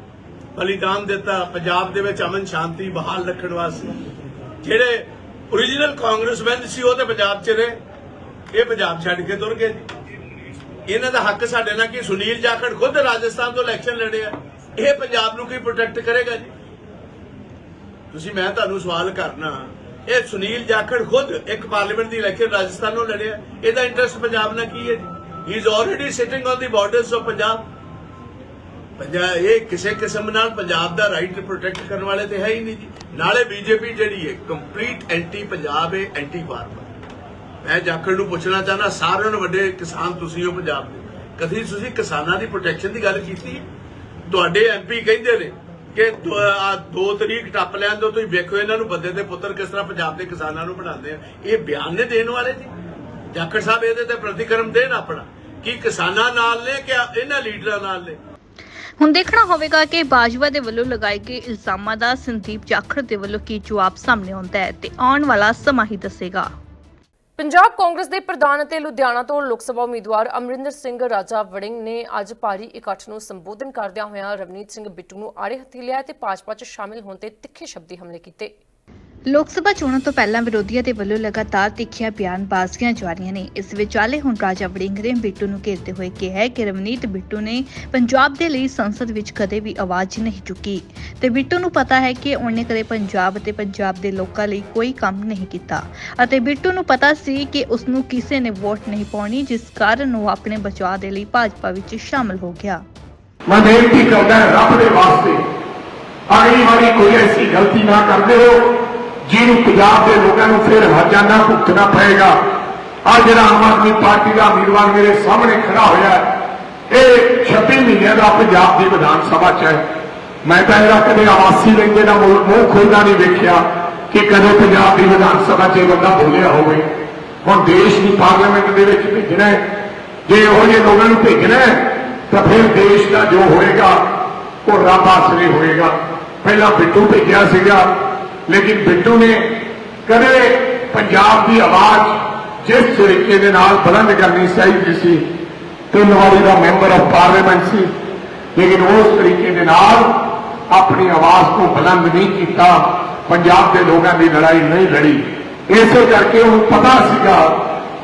ਬਲੀਦਾਨ ਦਿੱਤਾ, ਪੰਜਾਬ ਦੇ ਵਿੱਚ ਅਮਨ ਸ਼ਾਂਤੀ ਬਹਾਲ ਰੱਖਣ ਵਾਸਤੇ। ਜਿਹੜੇ origignal ਕਾਂਗਰਸਮੈਨ ਸੀ, ਉਹ ਤੇ ਪੰਜਾਬ 'ਚ ਰਹੇ। ਇਹ ਪੰਜਾਬ ਛੱਡ ਕੇ ਤੁਰ ਗਏ ਇਹਨਾਂ ਦਾ ਹੱਕ ਸਾਡੇ ਨਾਲ ਕਿ? ਸੁਨੀਲ ਜਾਖੜ ਖੁਦ ਰਾਜਸਥਾਨ ਤੋਂ ਇਲੈਕਸ਼ਨ ਲੜਿਆ ਇਹ ਪੰਜਾਬ ਨੂੰ ਕੀ ਪ੍ਰੋਟੈਕਟ ਕਰੇਗਾ ਜੀ? ਤੁਸੀਂ, ਮੈਂ ਤੁਹਾਨੂੰ ਸਵਾਲ ਕਰਨਾ, ਇਹ ਸੁਨੀਲ ਜਾਖੜ ਖੁਦ ਇੱਕ ਪਾਰਲੀਮੈਂਟ ਦੀ ਇਲੈਕਸ਼ਨ ਰਾਜਸਥਾਨ ਨੂੰ ਲੜਿਆ। ਇਹਦਾ ਇੰਟਰਸਟ ਪੰਜਾਬ ਨਾਲ ਕੀ ਹੈ ਜੀ? He is already sitting on the borders of Punjab. Punjab, ਇਹ ਕਿਸੇ ਕਿਸਮ ਨਾਲ ਪੰਜਾਬ ਦਾ ਰਾਈਟ ਪ੍ਰੋਟੈਕਟ ਕਰਨ ਵਾਲੇ ਤੇ ਹੈ ਹੀ ਨਹੀਂ ਜੀ। ਨਾਲੇ ਬੀਜੇਪੀ ਜਿਹੜੀ ਹੈ ਕੰਪਲੀਟ ਐਂਟੀ ਪੰਜਾਬ ਹੈ ਐਂਟੀ ਫਾਰਮਰ ਮੈਂ ਜਾਖੜ ਨੂੰ ਪੁੱਛਣਾ ਚਾਹਨਾ ਸਾਰਿਆਂ ਨੂੰ ਵੱਡੇ ਕਿਸਾਨ ਤੁਸੀਂ ਹੋ ਪੰਜਾਬ ਦੇ। ਕਦੀ ਤੁਸੀਂ ਕਿਸਾਨਾਂ ਦੀ ਪ੍ਰੋਟੈਕਸ਼ਨ ਦੀ ਗੱਲ ਕੀਤੀ ਤੁਹਾਡੇ ਐਮਪੀ ਕਹਿੰਦੇ ਨੇ ਕਿ ਦੋ- ਦੋ ਤਰੀਕ ਟੱਪ ਲੈਣ ਦੋ, ਤੁਸੀਂ ਵੇਖੋ ਇਹਨਾਂ ਨੂੰ ਬੰਦੇ ਦੇ ਪੁੱਤਰ ਕਿਸ ਤਰ੍ਹਾਂ ਪੰਜਾਬ ਦੇ ਕਿਸਾਨਾਂ ਨੂੰ ਬਣਾਉਂਦੇ ਆ। ਇਹ ਬਿਆਨ ਨੇ ਦੇਣ ਵਾਲੇ ਜੀ। ਜਾਖੜ ਸਾਹਿਬ ਇਹਦੇ ਤੇ ਪ੍ਰਤੀਕਰਮ ਦੇਣ ਆਪਣਾ। ਕਿ ਕਿਸਾਨਾਂ ਨਾਲ ਨੇ ਕਿ ਇਹਨਾਂ ਲੀਡਰਾਂ ਨਾਲ ਨੇ? ਹੁਣ ਦੇਖਣਾ ਹੋਵੇਗਾ ਕਿ ਬਾਜਵਾ ਦੇ ਵੱਲੋਂ ਲਗਾਏ ਗਏ ਇਲਜ਼ਾਮਾਂ ਦਾ ਸੰਦੀਪ ਜਾਖੜ ਦੇ ਵੱਲੋਂ ਕੀ ਜਵਾਬ ਸਾਹਮਣੇ ਆਉਂਦਾ ਹੈ ਤੇ ਆਉਣ ਵਾਲਾ ਸਮਾਂ ਹੀ ਦੱਸੇਗਾ। ਪੰਜਾਬ ਕਾਂਗਰਸ ਦੇ ਪ੍ਰਧਾਨ ਅਤੇ ਲੁਧਿਆਣਾ ਤੋਂ ਲੋਕ ਸਭਾ ਉਮੀਦਵਾਰ ਅਮਰਿੰਦਰ ਸਿੰਘ ਰਾਜਾ ਵੜਿੰਗ ਨੇ ਅੱਜ ਭਾਰੀ ਇਕੱਠ ਨੂੰ ਸੰਬੋਧਨ ਕਰਦਿਆਂ ਹੋਇਆਂ ਰਵਨੀਤ ਸਿੰਘ ਬਿੱਟੂ ਨੂੰ ਆੜੇ ਹੱਥੀ ਲਿਆ ਤੇ ਭਾਜਪਾ 'ਚ ਸ਼ਾਮਿਲ ਹੋਣ ਤੇ ਤਿੱਖੇ ਸ਼ਬਦੀ ਹਮਲੇ ਕੀਤੇ। ਲੋਕ ਸਭਾ ਚੋਣਾਂ ਤੋਂ ਪਹਿਲਾਂ ਵਿਰੋਧੀਆਂ ਦੇ ਵੱਲੋਂ ਲਗਾਤਾਰ ਤਿੱਖੀਆਂ ਬਿਆਨਬਾਜ਼ੀਆਂ ਜਾਰੀਆਂ ਨੇ। ਇਸ ਵਿਚਾਲੇ ਹੁਣ ਰਾਜਾ ਵੜਿੰਗ ਨੇ ਬਿੱਟੂ ਨੂੰ ਘੇਰਦੇ ਹੋਏ ਕਿਹਾ ਹੈ ਕਿ ਰਵਨੀਤ ਬਿੱਟੂ ਨੇ ਪੰਜਾਬ ਦੇ ਲਈ ਸੰਸਦ ਵਿੱਚ ਕਦੇ ਵੀ ਆਵਾਜ਼ ਨਹੀਂ ਚੁੱਕੀ। ਤੇ ਬਿੱਟੂ ਨੂੰ ਪਤਾ ਹੈ ਕਿ ਉਹਨੇ ਕਦੇ ਪੰਜਾਬ ਅਤੇ ਪੰਜਾਬ ਦੇ ਲੋਕਾਂ ਲਈ ਕੋਈ ਕੰਮ ਨਹੀਂ ਕੀਤਾ। ਅਤੇ ਬਿੱਟੂ ਨੂੰ ਪਤਾ ਸੀ ਕਿ ਉਸ ਨੂੰ ਕਿਸੇ ਨੇ ਵੋਟ ਨਹੀਂ ਪਾਉਣੀ, ਜਿਸ ਕਾਰਨ ਉਹ ਆਪਣੇ ਬਚਾਅ ਦੇ ਲਈ ਭਾਜਪਾ ਵਿੱਚ ਸ਼ਾਮਲ ਹੋ ਗਿਆ। ਮੈਂ ਬੇਨਤੀ ਕਰਦਾ ਰੱਬ ਦੇ ਵਾਸਤੇ ਅਗਲੀ ਵਾਰੀ ਕੋਈ ਐਸੀ ਗਲਤੀ ਨਾ ਕਰਦੇ ਹੋ ਜਿਹਨੂੰ ਪੰਜਾਬ ਦੇ ਲੋਕਾਂ ਨੂੰ ਫਿਰ ਹਰਜਾਨਾ ਭੁਗਤਣਾ ਪਏਗਾ। ਆ ਜਿਹੜਾ ਆਮ ਆਦਮੀ ਪਾਰਟੀ ਦਾ ਉਮੀਦਵਾਰ ਮੇਰੇ ਸਾਹਮਣੇ ਖੜਾ ਹੋਇਆ ਇਹ 26 ਮਹੀਨਿਆਂ ਦਾ ਪੰਜਾਬ ਦੀ ਵਿਧਾਨ ਸਭਾ 'ਚ ਹੈ। ਮੈਂ ਤਾਂ ਇਹਦਾ ਕਦੇ ਆਵਾਸੀ ਰਹਿੰਦੇ ਦਾ ਮੂੰਹ ਖੋਲਦਾ ਨਹੀਂ ਵੇਖਿਆ ਕਿ ਕਦੇ ਪੰਜਾਬ ਦੀ ਵਿਧਾਨ ਸਭਾ 'ਚ ਇਹ ਬੰਦਾ ਬੋਲਿਆ ਹੋਵੇ। ਹੁਣ ਦੇਸ਼ ਦੀ ਪਾਰਲੀਮੈਂਟ ਦੇ ਵਿੱਚ ਭੇਜਣਾ ਜੇ ਇਹੋ ਜਿਹੇ ਲੋਕਾਂ ਨੂੰ ਭੇਜਣਾ ਤਾਂ ਫਿਰ ਦੇਸ਼ ਦਾ ਜੋ ਹੋਏਗਾ, ਉਹ ਰੱਬ ਆਸਰੇ ਹੋਏਗਾ। ਪਹਿਲਾਂ ਬਿੱਟੂ ਭੇਜਿਆ ਸੀਗਾ ਲੇਕਿਨ ਬਿੱਟੂ ਨੇ ਕਦੇ ਪੰਜਾਬ ਦੀ ਆਵਾਜ਼ ਜਿਸ ਤਰੀਕੇ ਦੇ ਨਾਲ ਬੁਲੰਦ ਕਰਨੀ ਚਾਹੀਦੀ ਸੀ ਤਿੰਨ ਵਾਰੀ ਦਾ ਮੈਂਬਰ ਆਫ ਪਾਰਲੀਮੈਂਟ ਸੀ। ਲੇਕਿਨ ਉਸ ਤਰੀਕੇ ਦੇ ਨਾਲ ਆਪਣੀ ਆਵਾਜ਼ ਨੂੰ ਬੁਲੰਦ ਨਹੀਂ ਕੀਤਾ, ਪੰਜਾਬ ਦੇ ਲੋਕਾਂ ਦੀ ਲੜਾਈ ਨਹੀਂ ਲੜੀ। ਇਸੇ ਕਰਕੇ ਉਹਨੂੰ ਪਤਾ ਸੀਗਾ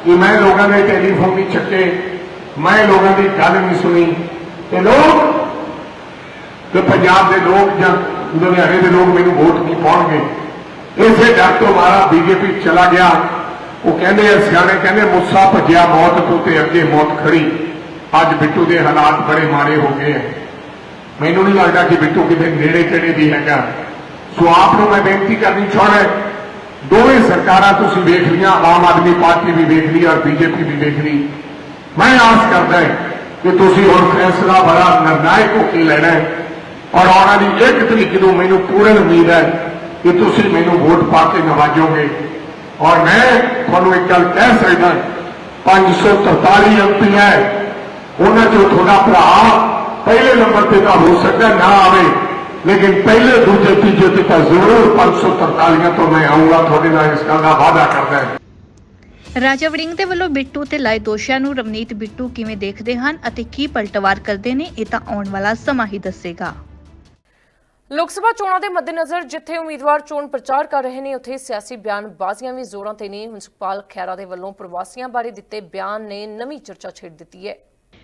ਕਿ ਮੈਂ ਲੋਕਾਂ ਦੇ ਟੈਲੀਫੋਨ ਨਹੀਂ ਚੱਕੇ, ਮੈਂ ਲੋਕਾਂ ਦੀ ਗੱਲ ਨਹੀਂ ਸੁਣੀ। ਤੇ ਲੋਕ, ਤੇ ਪੰਜਾਬ ਦੇ ਲੋਕ ਜਾਂ ਲੁਧਿਆਣੇ ਦੇ ਲੋਕ ਮੈਨੂੰ ਵੋਟ ਨਹੀਂ ਪਾਉਣਗੇ, ਇਸੇ ਡਰ ਤੋਂ ਮਾਰਾ ਬੀਜੇਪੀ ਚਲਾ ਗਿਆ। ਉਹ ਕਹਿੰਦੇ ਆ, ਸਿਆਣੇ ਕਹਿੰਦੇ, ਮੁੱਸਾ ਭੱਜਿਆ, ਮੌਤ ਤੋਂ ਤੇ ਅੱਗੇ ਮੌਤ ਖੜੀ। ਅੱਜ ਬਿੱਟੂ ਦੇ ਹਾਲਾਤ ਬੜੇ ਮਾੜੇ ਹੋ ਗਏ ਆ। ਮੈਨੂੰ ਨਹੀਂ ਲੱਗਦਾ ਕਿ ਬਿੱਟੂ ਕਿਤੇ ਨੇੜੇ ਤੇੜੇ ਵੀ ਹੈਗਾ। ਸੋ ਆਪ ਨੂੰ ਮੈਂ ਬੇਨਤੀ ਕਰਨੀ ਚਾਹੁੰਦਾ ਦੋਵੇਂ ਸਰਕਾਰਾਂ ਤੁਸੀਂ ਵੇਖ ਲੀਆਂ ਆਮ ਆਦਮੀ ਪਾਰਟੀ ਵੀ ਵੇਖ ਲਈ ਔਰ ਬੀਜੇਪੀ ਵੀ ਵੇਖ ਲਈ। ਮੈਂ ਆਸ ਕਰਦਾ ਹਾਂ ਕਿ ਤੁਸੀਂ ਹੁਣ ਫੈਸਲਾ ਬੜਾ ਨਿਰਣਾਇਕ ਹੋ ਕੇ ਲੈਣਾ ਹੈ। ਔਰ ਆਉਣ ਵਾਲੀ ਇੱਕ ਤਰੀਕ ਨੂੰ ਮੈਨੂੰ ਪੂਰਨ ਉਮੀਦ ਹੈ ਕਿ ਤੁਸੀਂ ਮੈਨੂੰ ਵੋਟ ਪਾ ਕੇ ਨਵਾਜੋਗੇ। ਔਰ ਮੈਂ ਤੁਹਾਨੂੰ ਇੱਕ ਗੱਲ ਕਹਿ ਸਕਦਾ 543 ਐਮਪੀ ਹੈ। ਉਹਨਾਂ ਚੋਂ ਤੁਹਾਡਾ ਭਰਾ ਪਹਿਲੇ ਨੰਬਰ ਤੇ ਤਾਂ ਹੋ ਸਕਦਾ ਨਾ ਆਵੇ, ਲੇਕਿਨ ਪਹਿਲੇ, ਦੂਜੇ, ਤੀਜੇ ਤੇ ਤਾਂ ਜ਼ਰੂਰ 543 ਤੋਂ ਮੈਂ ਆਊਂਗਾ, ਤੁਹਾਡੇ ਨਾਲ ਇਸ ਗੱਲ ਦਾ ਵਾਅਦਾ ਕਰਦਾ ਹਾਂ। ਰਾਜਾ ਵੜਿੰਗ ਦੇ ਵੱਲੋਂ ਬਿੱਟੂ ਤੇ ਲਾਏ ਦੋਸ਼ਾਂ ਨੂੰ ਰਵਨੀਤ ਬਿੱਟੂ ਕਿਵੇਂ ਦੇਖਦੇ ਹਨ ਅਤੇ ਕੀ ਪਲਟਵਾਰ ਕਰਦੇ ਨੇ, ਇਹ ਤਾਂ ਆਉਣ ਵਾਲਾ ਸਮਾਂ ਹੀ ਦੱਸੇਗਾ। ਲੋਕ ਸਭਾ ਚੋਣਾਂ ਦੇ ਮੱਦੇਨਜ਼ਰ ਜਿੱਥੇ ਉਮੀਦਵਾਰ ਚੋਣ ਪ੍ਰਚਾਰ ਕਰ ਰਹੇ ਨੇ, ਉੱਥੇ ਸਿਆਸੀ ਬਿਆਨਬਾਜ਼ੀਆਂ ਵੀ ਜ਼ੋਰਾਂ ਤੇ ਨੇ। ਹੁਣ ਸੁਖਪਾਲ ਖਹਿਰਾ ਦੇ ਵੱਲੋਂ ਪ੍ਰਵਾਸੀਆਂ ਬਾਰੇ ਦਿੱਤੇ ਬਿਆਨ ਨੇ, ਨਵੀਂ ਚਰਚਾ ਛੇੜ ਦਿੱਤੀ ਹੈ।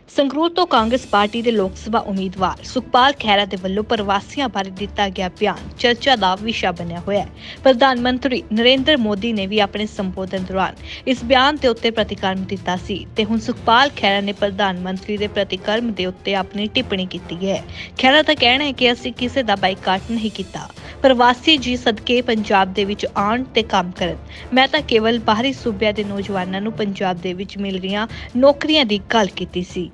ਸੰਗਰੂਰ ਤੋਂ ਕਾਂਗਰਸ ਪਾਰਟੀ ਦੇ ਲੋਕ ਸਭਾ ਉਮੀਦਵਾਰ ਸੁਖਪਾਲ ਖਹਿਰਾ ਦੇ ਵੱਲੋਂ ਪ੍ਰਵਾਸੀਆਂ ਬਾਰੇ ਦਿੱਤਾ ਗਿਆ ਬਿਆਨ ਚਰਚਾ ਦਾ ਵਿਸ਼ਾ ਬਣਿਆ ਹੋਇਆ ਹੈ। ਪ੍ਰਧਾਨ ਮੰਤਰੀ ਨਰਿੰਦਰ ਮੋਦੀ ਨੇ ਵੀ ਆਪਣੇ ਸੰਬੋਧਨ ਦੌਰਾਨ ਇਸ ਬਿਆਨ ਦੇ ਉੱਤੇ ਪ੍ਰਤੀਕਰਮ ਦਿੱਤਾ ਸੀ ਤੇ ਹੁਣ ਸੁਖਪਾਲ ਖਹਿਰਾ ਨੇ ਪ੍ਰਧਾਨ ਮੰਤਰੀ ਦੇ ਪ੍ਰਤੀਕਰਮ ਦੇ ਉੱਤੇ ਆਪਣੀ ਟਿੱਪਣੀ ਕੀਤੀ ਹੈ। ਖਹਿਰਾ ਦਾ ਕਹਿਣਾ ਹੈ ਕਿ ਅਸੀਂ ਕਿਸੇ ਦਾ ਬਾਈਕਾਟ ਨਹੀਂ ਕੀਤਾ। ਪ੍ਰਵਾਸੀ ਜੀ ਸਦਕੇ ਪੰਜਾਬ ਦੇ ਵਿੱਚ ਆਉਣ ਤੇ ਕੰਮ ਕਰਨ। ਮੈਂ ਤਾਂ ਕੇਵਲ ਬਾਹਰੀ ਸੂਬਿਆਂ ਦੇ ਨੌਜਵਾਨਾਂ ਨੂੰ ਪੰਜਾਬ ਦੇ ਵਿੱਚ ਮਿਲ ਰਹੀਆਂ ਨੌਕਰੀਆਂ ਦੀ ਗੱਲ ਕੀਤੀ ਸੀ।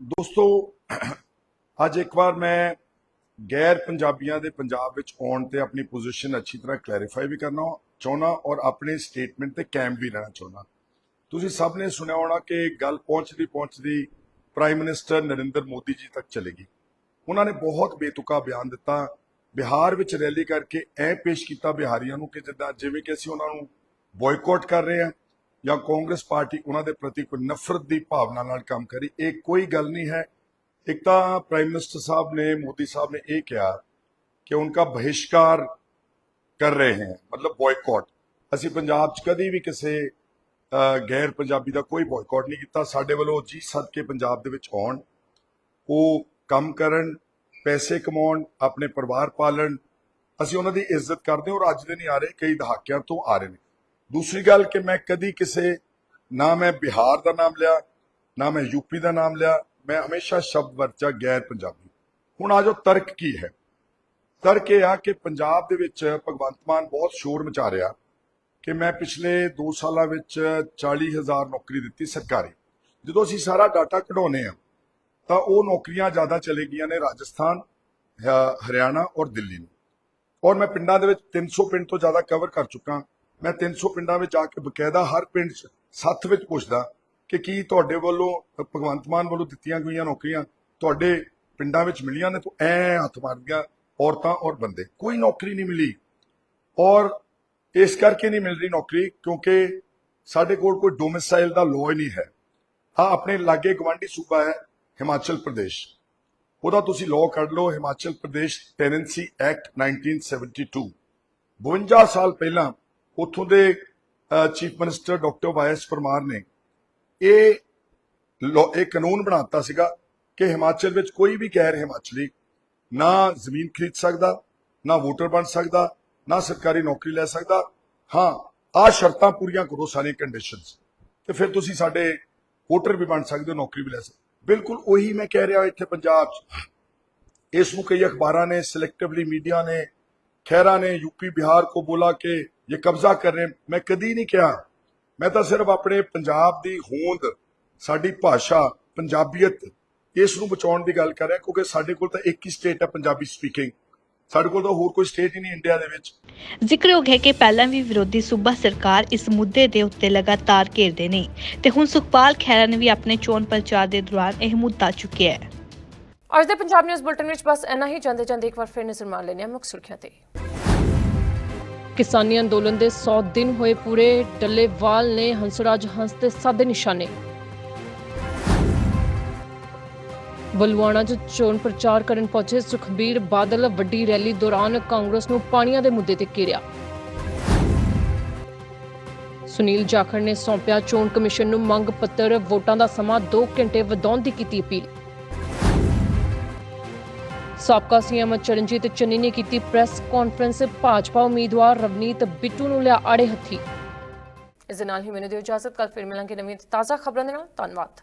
ਦੋਸਤੋ, ਅੱਜ ਇੱਕ ਵਾਰ ਮੈਂ ਗੈਰ ਪੰਜਾਬੀਆਂ ਦੇ ਪੰਜਾਬ ਵਿੱਚ ਆਉਣ ਤੇ ਆਪਣੀ ਪੋਜੀਸ਼ਨ ਅੱਛੀ ਤਰ੍ਹਾਂ ਕਲੈਰੀਫਾਈ ਵੀ ਕਰਨਾ ਚਾਹੁੰਦਾ ਔਰ ਆਪਣੇ ਸਟੇਟਮੈਂਟ ਤੇ ਕੈਂਪ ਵੀ ਰਹਿਣਾ ਚਾਹੁੰਦਾ ਤੁਸੀਂ ਸਭ ਨੇ ਸੁਣਿਆ ਹੋਣਾ ਕਿ ਗੱਲ ਪਹੁੰਚਦੀ ਪਹੁੰਚਦੀ ਪ੍ਰਾਈਮ ਮਿਨਿਸਟਰ ਨਰਿੰਦਰ ਮੋਦੀ ਜੀ ਤੱਕ ਚਲੇਗੀ। ਉਹਨਾਂ ਨੇ ਬਹੁਤ ਬੇਤੁਕਾ ਬਿਆਨ ਦਿੱਤਾ। ਬਿਹਾਰ ਵਿੱਚ ਰੈਲੀ ਕਰਕੇ ਐ ਪੇਸ਼ ਕੀਤਾ ਬਿਹਾਰੀਆਂ ਨੂੰ ਕਿ ਜਿੱਦਾਂ ਜਿਵੇਂ ਕਿ ਅਸੀਂ ਉਹਨਾਂ ਨੂੰ ਬੋਇਕਾਟ ਕਰ ਰਹੇ ਹਾਂ ਜਾਂ ਕਾਂਗਰਸ ਪਾਰਟੀ ਉਹਨਾਂ ਦੇ ਪ੍ਰਤੀ ਕੋਈ ਨਫ਼ਰਤ ਦੀ ਭਾਵਨਾ ਨਾਲ ਕੰਮ ਕਰੀ, ਇਹ ਕੋਈ ਗੱਲ ਨਹੀਂ ਹੈ। ਇੱਕ ਤਾਂ ਪ੍ਰਾਈਮ ਮਿਨਿਸਟਰ ਸਾਹਿਬ ਨੇ, ਮੋਦੀ ਸਾਹਿਬ ਨੇ ਇਹ ਕਿਹਾ ਕਿ ਉਨਕਾ ਬਹਿਸ਼ਕਾਰ ਕਰ ਰਹੇ ਹਨ ਮਤਲਬ ਬੋਇਕਾਟ ਅਸੀਂ ਪੰਜਾਬ 'ਚ ਕਦੀ ਵੀ ਕਿਸੇ ਗੈਰ ਪੰਜਾਬੀ ਦਾ ਕੋਈ ਬੋਇਕਾਟ ਨਹੀਂ ਕੀਤਾ। ਸਾਡੇ ਵੱਲੋਂ ਜੀ ਸਦਕੇ ਪੰਜਾਬ ਦੇ ਵਿੱਚ ਆਉਣ, ਉਹ ਕੰਮ ਕਰਨ, ਪੈਸੇ ਕਮਾਉਣ, ਆਪਣੇ ਪਰਿਵਾਰ ਪਾਲਣ, ਅਸੀਂ ਉਹਨਾਂ ਦੀ ਇੱਜ਼ਤ ਕਰਦੇ ਹਾਂ। ਔਰ ਅੱਜ ਦੇ ਨਹੀਂ ਆ ਰਹੇ, ਕਈ ਦਹਾਕਿਆਂ ਤੋਂ ਆ ਰਹੇ ਨੇ। ਦੂਸਰੀ ਗੱਲ ਕਿ ਮੈਂ ਕਦੀ ਕਿਸੇ, ਨਾ ਮੈਂ ਬਿਹਾਰ ਦਾ ਨਾਮ ਲਿਆ, ਨਾ ਮੈਂ ਯੂਪੀ ਦਾ ਨਾਮ ਲਿਆ, ਮੈਂ ਹਮੇਸ਼ਾ ਸ਼ਬਦ ਵਰਤਿਆ ਗੈਰ ਪੰਜਾਬੀ। ਹੁਣ ਆ ਜੋ ਤਰਕ ਕੀ ਹੈ? ਤਰਕ ਇਹ ਆ ਕਿ ਪੰਜਾਬ ਦੇ ਵਿੱਚ ਭਗਵੰਤ ਮਾਨ ਬਹੁਤ ਸ਼ੋਰ ਮਚਾ ਰਿਹਾ ਕਿ ਮੈਂ ਪਿਛਲੇ 2 ਸਾਲਾਂ ਵਿੱਚ 40000 ਨੌਕਰੀ ਦਿੱਤੀ ਸਰਕਾਰੀ। ਜਦੋਂ ਅਸੀਂ ਸਾਰਾ ਡਾਟਾ ਕਢਾਉਨੇ ਆ ਤਾਂ ਉਹ ਨੌਕਰੀਆਂ ਜ਼ਿਆਦਾ ਚਲੇ ਗਈਆਂ ਨੇ ਰਾਜਸਥਾਨ ਹਰਿਆਣਾ ਔਰ ਦਿੱਲੀ ਨੂੰ। ਔਰ ਮੈਂ ਪਿੰਡਾਂ ਦੇ ਵਿੱਚ 300 ਪਿੰਡ ਤੋਂ ਜ਼ਿਆਦਾ ਕਵਰ ਕਰ ਚੁੱਕਾ। ਮੈਂ 300 ਪਿੰਡਾਂ ਵਿੱਚ ਆ ਕੇ ਬਕਾਇਦਾ ਹਰ ਪਿੰਡ 'ਚ ਸੱਥ ਵਿੱਚ ਪੁੱਛਦਾ ਕਿ ਕੀ ਤੁਹਾਡੇ ਵੱਲੋਂ, ਭਗਵੰਤ ਮਾਨ ਵੱਲੋਂ ਦਿੱਤੀਆਂ ਗਈਆਂ ਨੌਕਰੀਆਂ ਤੁਹਾਡੇ ਪਿੰਡਾਂ ਵਿੱਚ ਮਿਲੀਆਂ ਨੇ? ਤਾਂ ਐ ਹੱਥ ਮਾਰਦੀਆਂ ਔਰਤਾਂ ਔਰ ਬੰਦੇ। ਕੋਈ ਨੌਕਰੀ ਨਹੀਂ ਮਿਲੀ। ਔਰ ਇਸ ਕਰਕੇ ਨਹੀਂ ਮਿਲ ਰਹੀ ਨੌਕਰੀ, ਕਿਉਂਕਿ ਸਾਡੇ ਕੋਲ ਕੋਈ ਡੋਮਿਸਾਈਲ ਦਾ ਲੋਅ ਹੀ ਨਹੀਂ ਹੈ। ਹਾਂ ਆਪਣੇ ਲਾਗੇ ਗਵਾਂਢੀ ਸੂਬਾ ਹੈ ਹਿਮਾਚਲ ਪ੍ਰਦੇਸ਼। ਉਹਦਾ ਤੁਸੀਂ ਲੋਅ ਕੱਢ ਲਓ, ਹਿਮਾਚਲ ਪ੍ਰਦੇਸ਼ ਟੈਨੈਂਸੀ ਐਕਟ 1972 52 ਸਾਲ ਪਹਿਲਾਂ ਉੱਥੋਂ ਦੇ chief minister doctor Y S Parmar ਨੇ ਇਹ law- ਇਹ ਕਾਨੂੰਨ ਬਣਾਤਾ ਸੀਗਾ ਕਿ ਹਿਮਾਚਲ ਵਿੱਚ ਕੋਈ ਵੀ ਗੈਰ ਹਿਮਾਚਲੀ ਨਾ ਜ਼ਮੀਨ ਖਰੀਦ ਸਕਦਾ, ਨਾ ਵੋਟਰ ਬਣ ਸਕਦਾ, ਨਾ ਸਰਕਾਰੀ ਨੌਕਰੀ ਲੈ ਸਕਦਾ। ਹਾਂ ਆ ਸ਼ਰਤਾਂ ਪੂਰੀਆਂ ਕਰੋ ਸਾਰੀਆਂ ਕੰਡੀਸ਼ਨਸ ਤੇ ਫਿਰ ਤੁਸੀਂ ਸਾਡੇ ਵੋਟਰ ਵੀ ਬਣ ਸਕਦੇ ਹੋ, ਨੌਕਰੀ ਵੀ ਲੈ ਸਕਦੇ ਬਿਲਕੁਲ ਉਹੀ ਮੈਂ ਕਹਿ ਰਿਹਾ ਇੱਥੇ ਪੰਜਾਬ 'ਚ। ਇਸ ਨੂੰ ਕਈ ਅਖਬਾਰਾਂ ਨੇ ਸਿਲੈਕਟਿਵਲੀ ਮੀਡੀਆ ਨੇ, ਖਹਿਰਾ ਨੇ ਯੂਪੀ ਬਿਹਾਰ ਕੋ ਬੋਲਾ ਕਿ ਇਹ ਕਬਜ਼ਾ ਕਰ ਰਹੇ हैं। ਮੈਂ ਕਦੀ ਨਹੀਂ ਕਿਹਾ। ਮੈਂ ਤਾਂ ਸਿਰਫ ਆਪਣੇ ਪੰਜਾਬ ਦੀ ਹੋਂਦ ਸਾਡੀ ਭਾਸ਼ਾ ਪੰਜਾਬੀਅਤ ਇਸ ਨੂੰ ਬਚਾਉਣ ਦੀ ਗੱਲ ਕਰ ਰਿਹਾ ਕਿਉਂਕਿ ਸਾਡੇ ਕੋਲ ਤਾਂ ਇੱਕ ਹੀ ਸਟੇਟ ਹੈ ਪੰਜਾਬੀ ਸਪੀਕਿੰਗ ਸਾਡੇ ਕੋਲ ਤਾਂ ਹੋਰ ਕੋਈ ਸਟੇਟ ਹੀ ਨਹੀਂ ਇੰਡੀਆ ਦੇ ਵਿੱਚ। ਜ਼ਿਕਰਯੋਗ ਹੈ ਕਿ ਪਹਿਲਾਂ ਵੀ ਵਿਰੋਧੀ ਸੂਬਾ ਸਰਕਾਰ ਇਸ ਮੁੱਦੇ ਦੇ ਉੱਤੇ ਲਗਾਤਾਰ ਘੇਰਦੇ ਨੇ ਤੇ ਹੁਣ ਸੁਖਪਾਲ ਖਹਿਰਾ ਨੇ ਵੀ ਆਪਣੇ ਚੋਣ ਪ੍ਰਚਾਰ ਦੇ ਦੌਰਾਨ ਇਹ ਮੁੱਦਾ ਚੁੱਕਿਆ ਹੈ। ਅੱਜ ਦੇ ਪੰਜਾਬ ਨਿਊਜ਼ ਬੁਲਟਨ ਵਿੱਚ ਬਸ ਇੰਨਾ ਹੀ ਜਾਂਦੇ ਜਾਂਦੇ ਇੱਕ ਵਾਰ ਫਿਰ ਨਜ਼ਰ ਮਾਰ ਲੈਂਦੇ ਹਾਂ ਮੁੱਖ ਸੁਰਖੀਆਂ ਤੇ। ਕਿਸਾਨੀ ਅੰਦੋਲਨ ਦੇ 100 ਦਿਨ ਹੋਏ ਪੂਰੇ ਡੱਲੇਵਾਲ ਨੇ ਹੰਸਰਾਜ ਹੰਸ ਤੇ ਸਾਦੇ ਨਿਸ਼ਾਨੇ। ਬਲਵਾਣਾ 'ਚ ਚੋਣ ਪ੍ਰਚਾਰ ਕਰਨ ਪਹੁੰਚੇ ਸੁਖਬੀਰ ਬਾਦਲ ਵੱਡੀ ਰੈਲੀ ਦੌਰਾਨ ਕਾਂਗਰਸ ਨੂੰ ਪਾਣੀਆਂ ਦੇ ਮੁੱਦੇ ਤੇ ਘੇਰਿਆ। ਸੁਨੀਲ ਜਾਖੜ ਨੇ ਸੌਂਪਿਆ ਚੋਣ ਕਮਿਸ਼ਨ ਨੂੰ ਮੰਗ ਪੱਤਰ। ਵੋਟਾਂ ਦਾ ਸਮਾਂ 2 ਘੰਟੇ ਵਧਾਉਣ ਦੀ ਕੀਤੀ ਅਪੀਲ। ਸਾਬਕਾ ਸੀਐਮ ਚਰਨਜੀਤ ਚੰਨੀ ਨੇ ਕੀਤੀ ਪ੍ਰੈਸ ਕਾਨਫਰੰਸ। ਭਾਜਪਾ ਉਮੀਦਵਾਰ ਰਵਨੀਤ ਬਿੱਟੂ ਨੂੰ ਲਿਆ ਆੜੇ ਹੱਥੀ। ਇਸ ਦੇ ਨਾਲ ਹੀ ਮੈਨੂੰ ਦਿਓ ਇਜਾਜ਼ਤ ਕੱਲ ਫਿਰ ਮਿਲਾਂਗੇ ਨਵੀਂ ਤਾਜ਼ਾ ਖਬਰਾਂ ਦੇ ਨਾਲ। ਧੰਨਵਾਦ।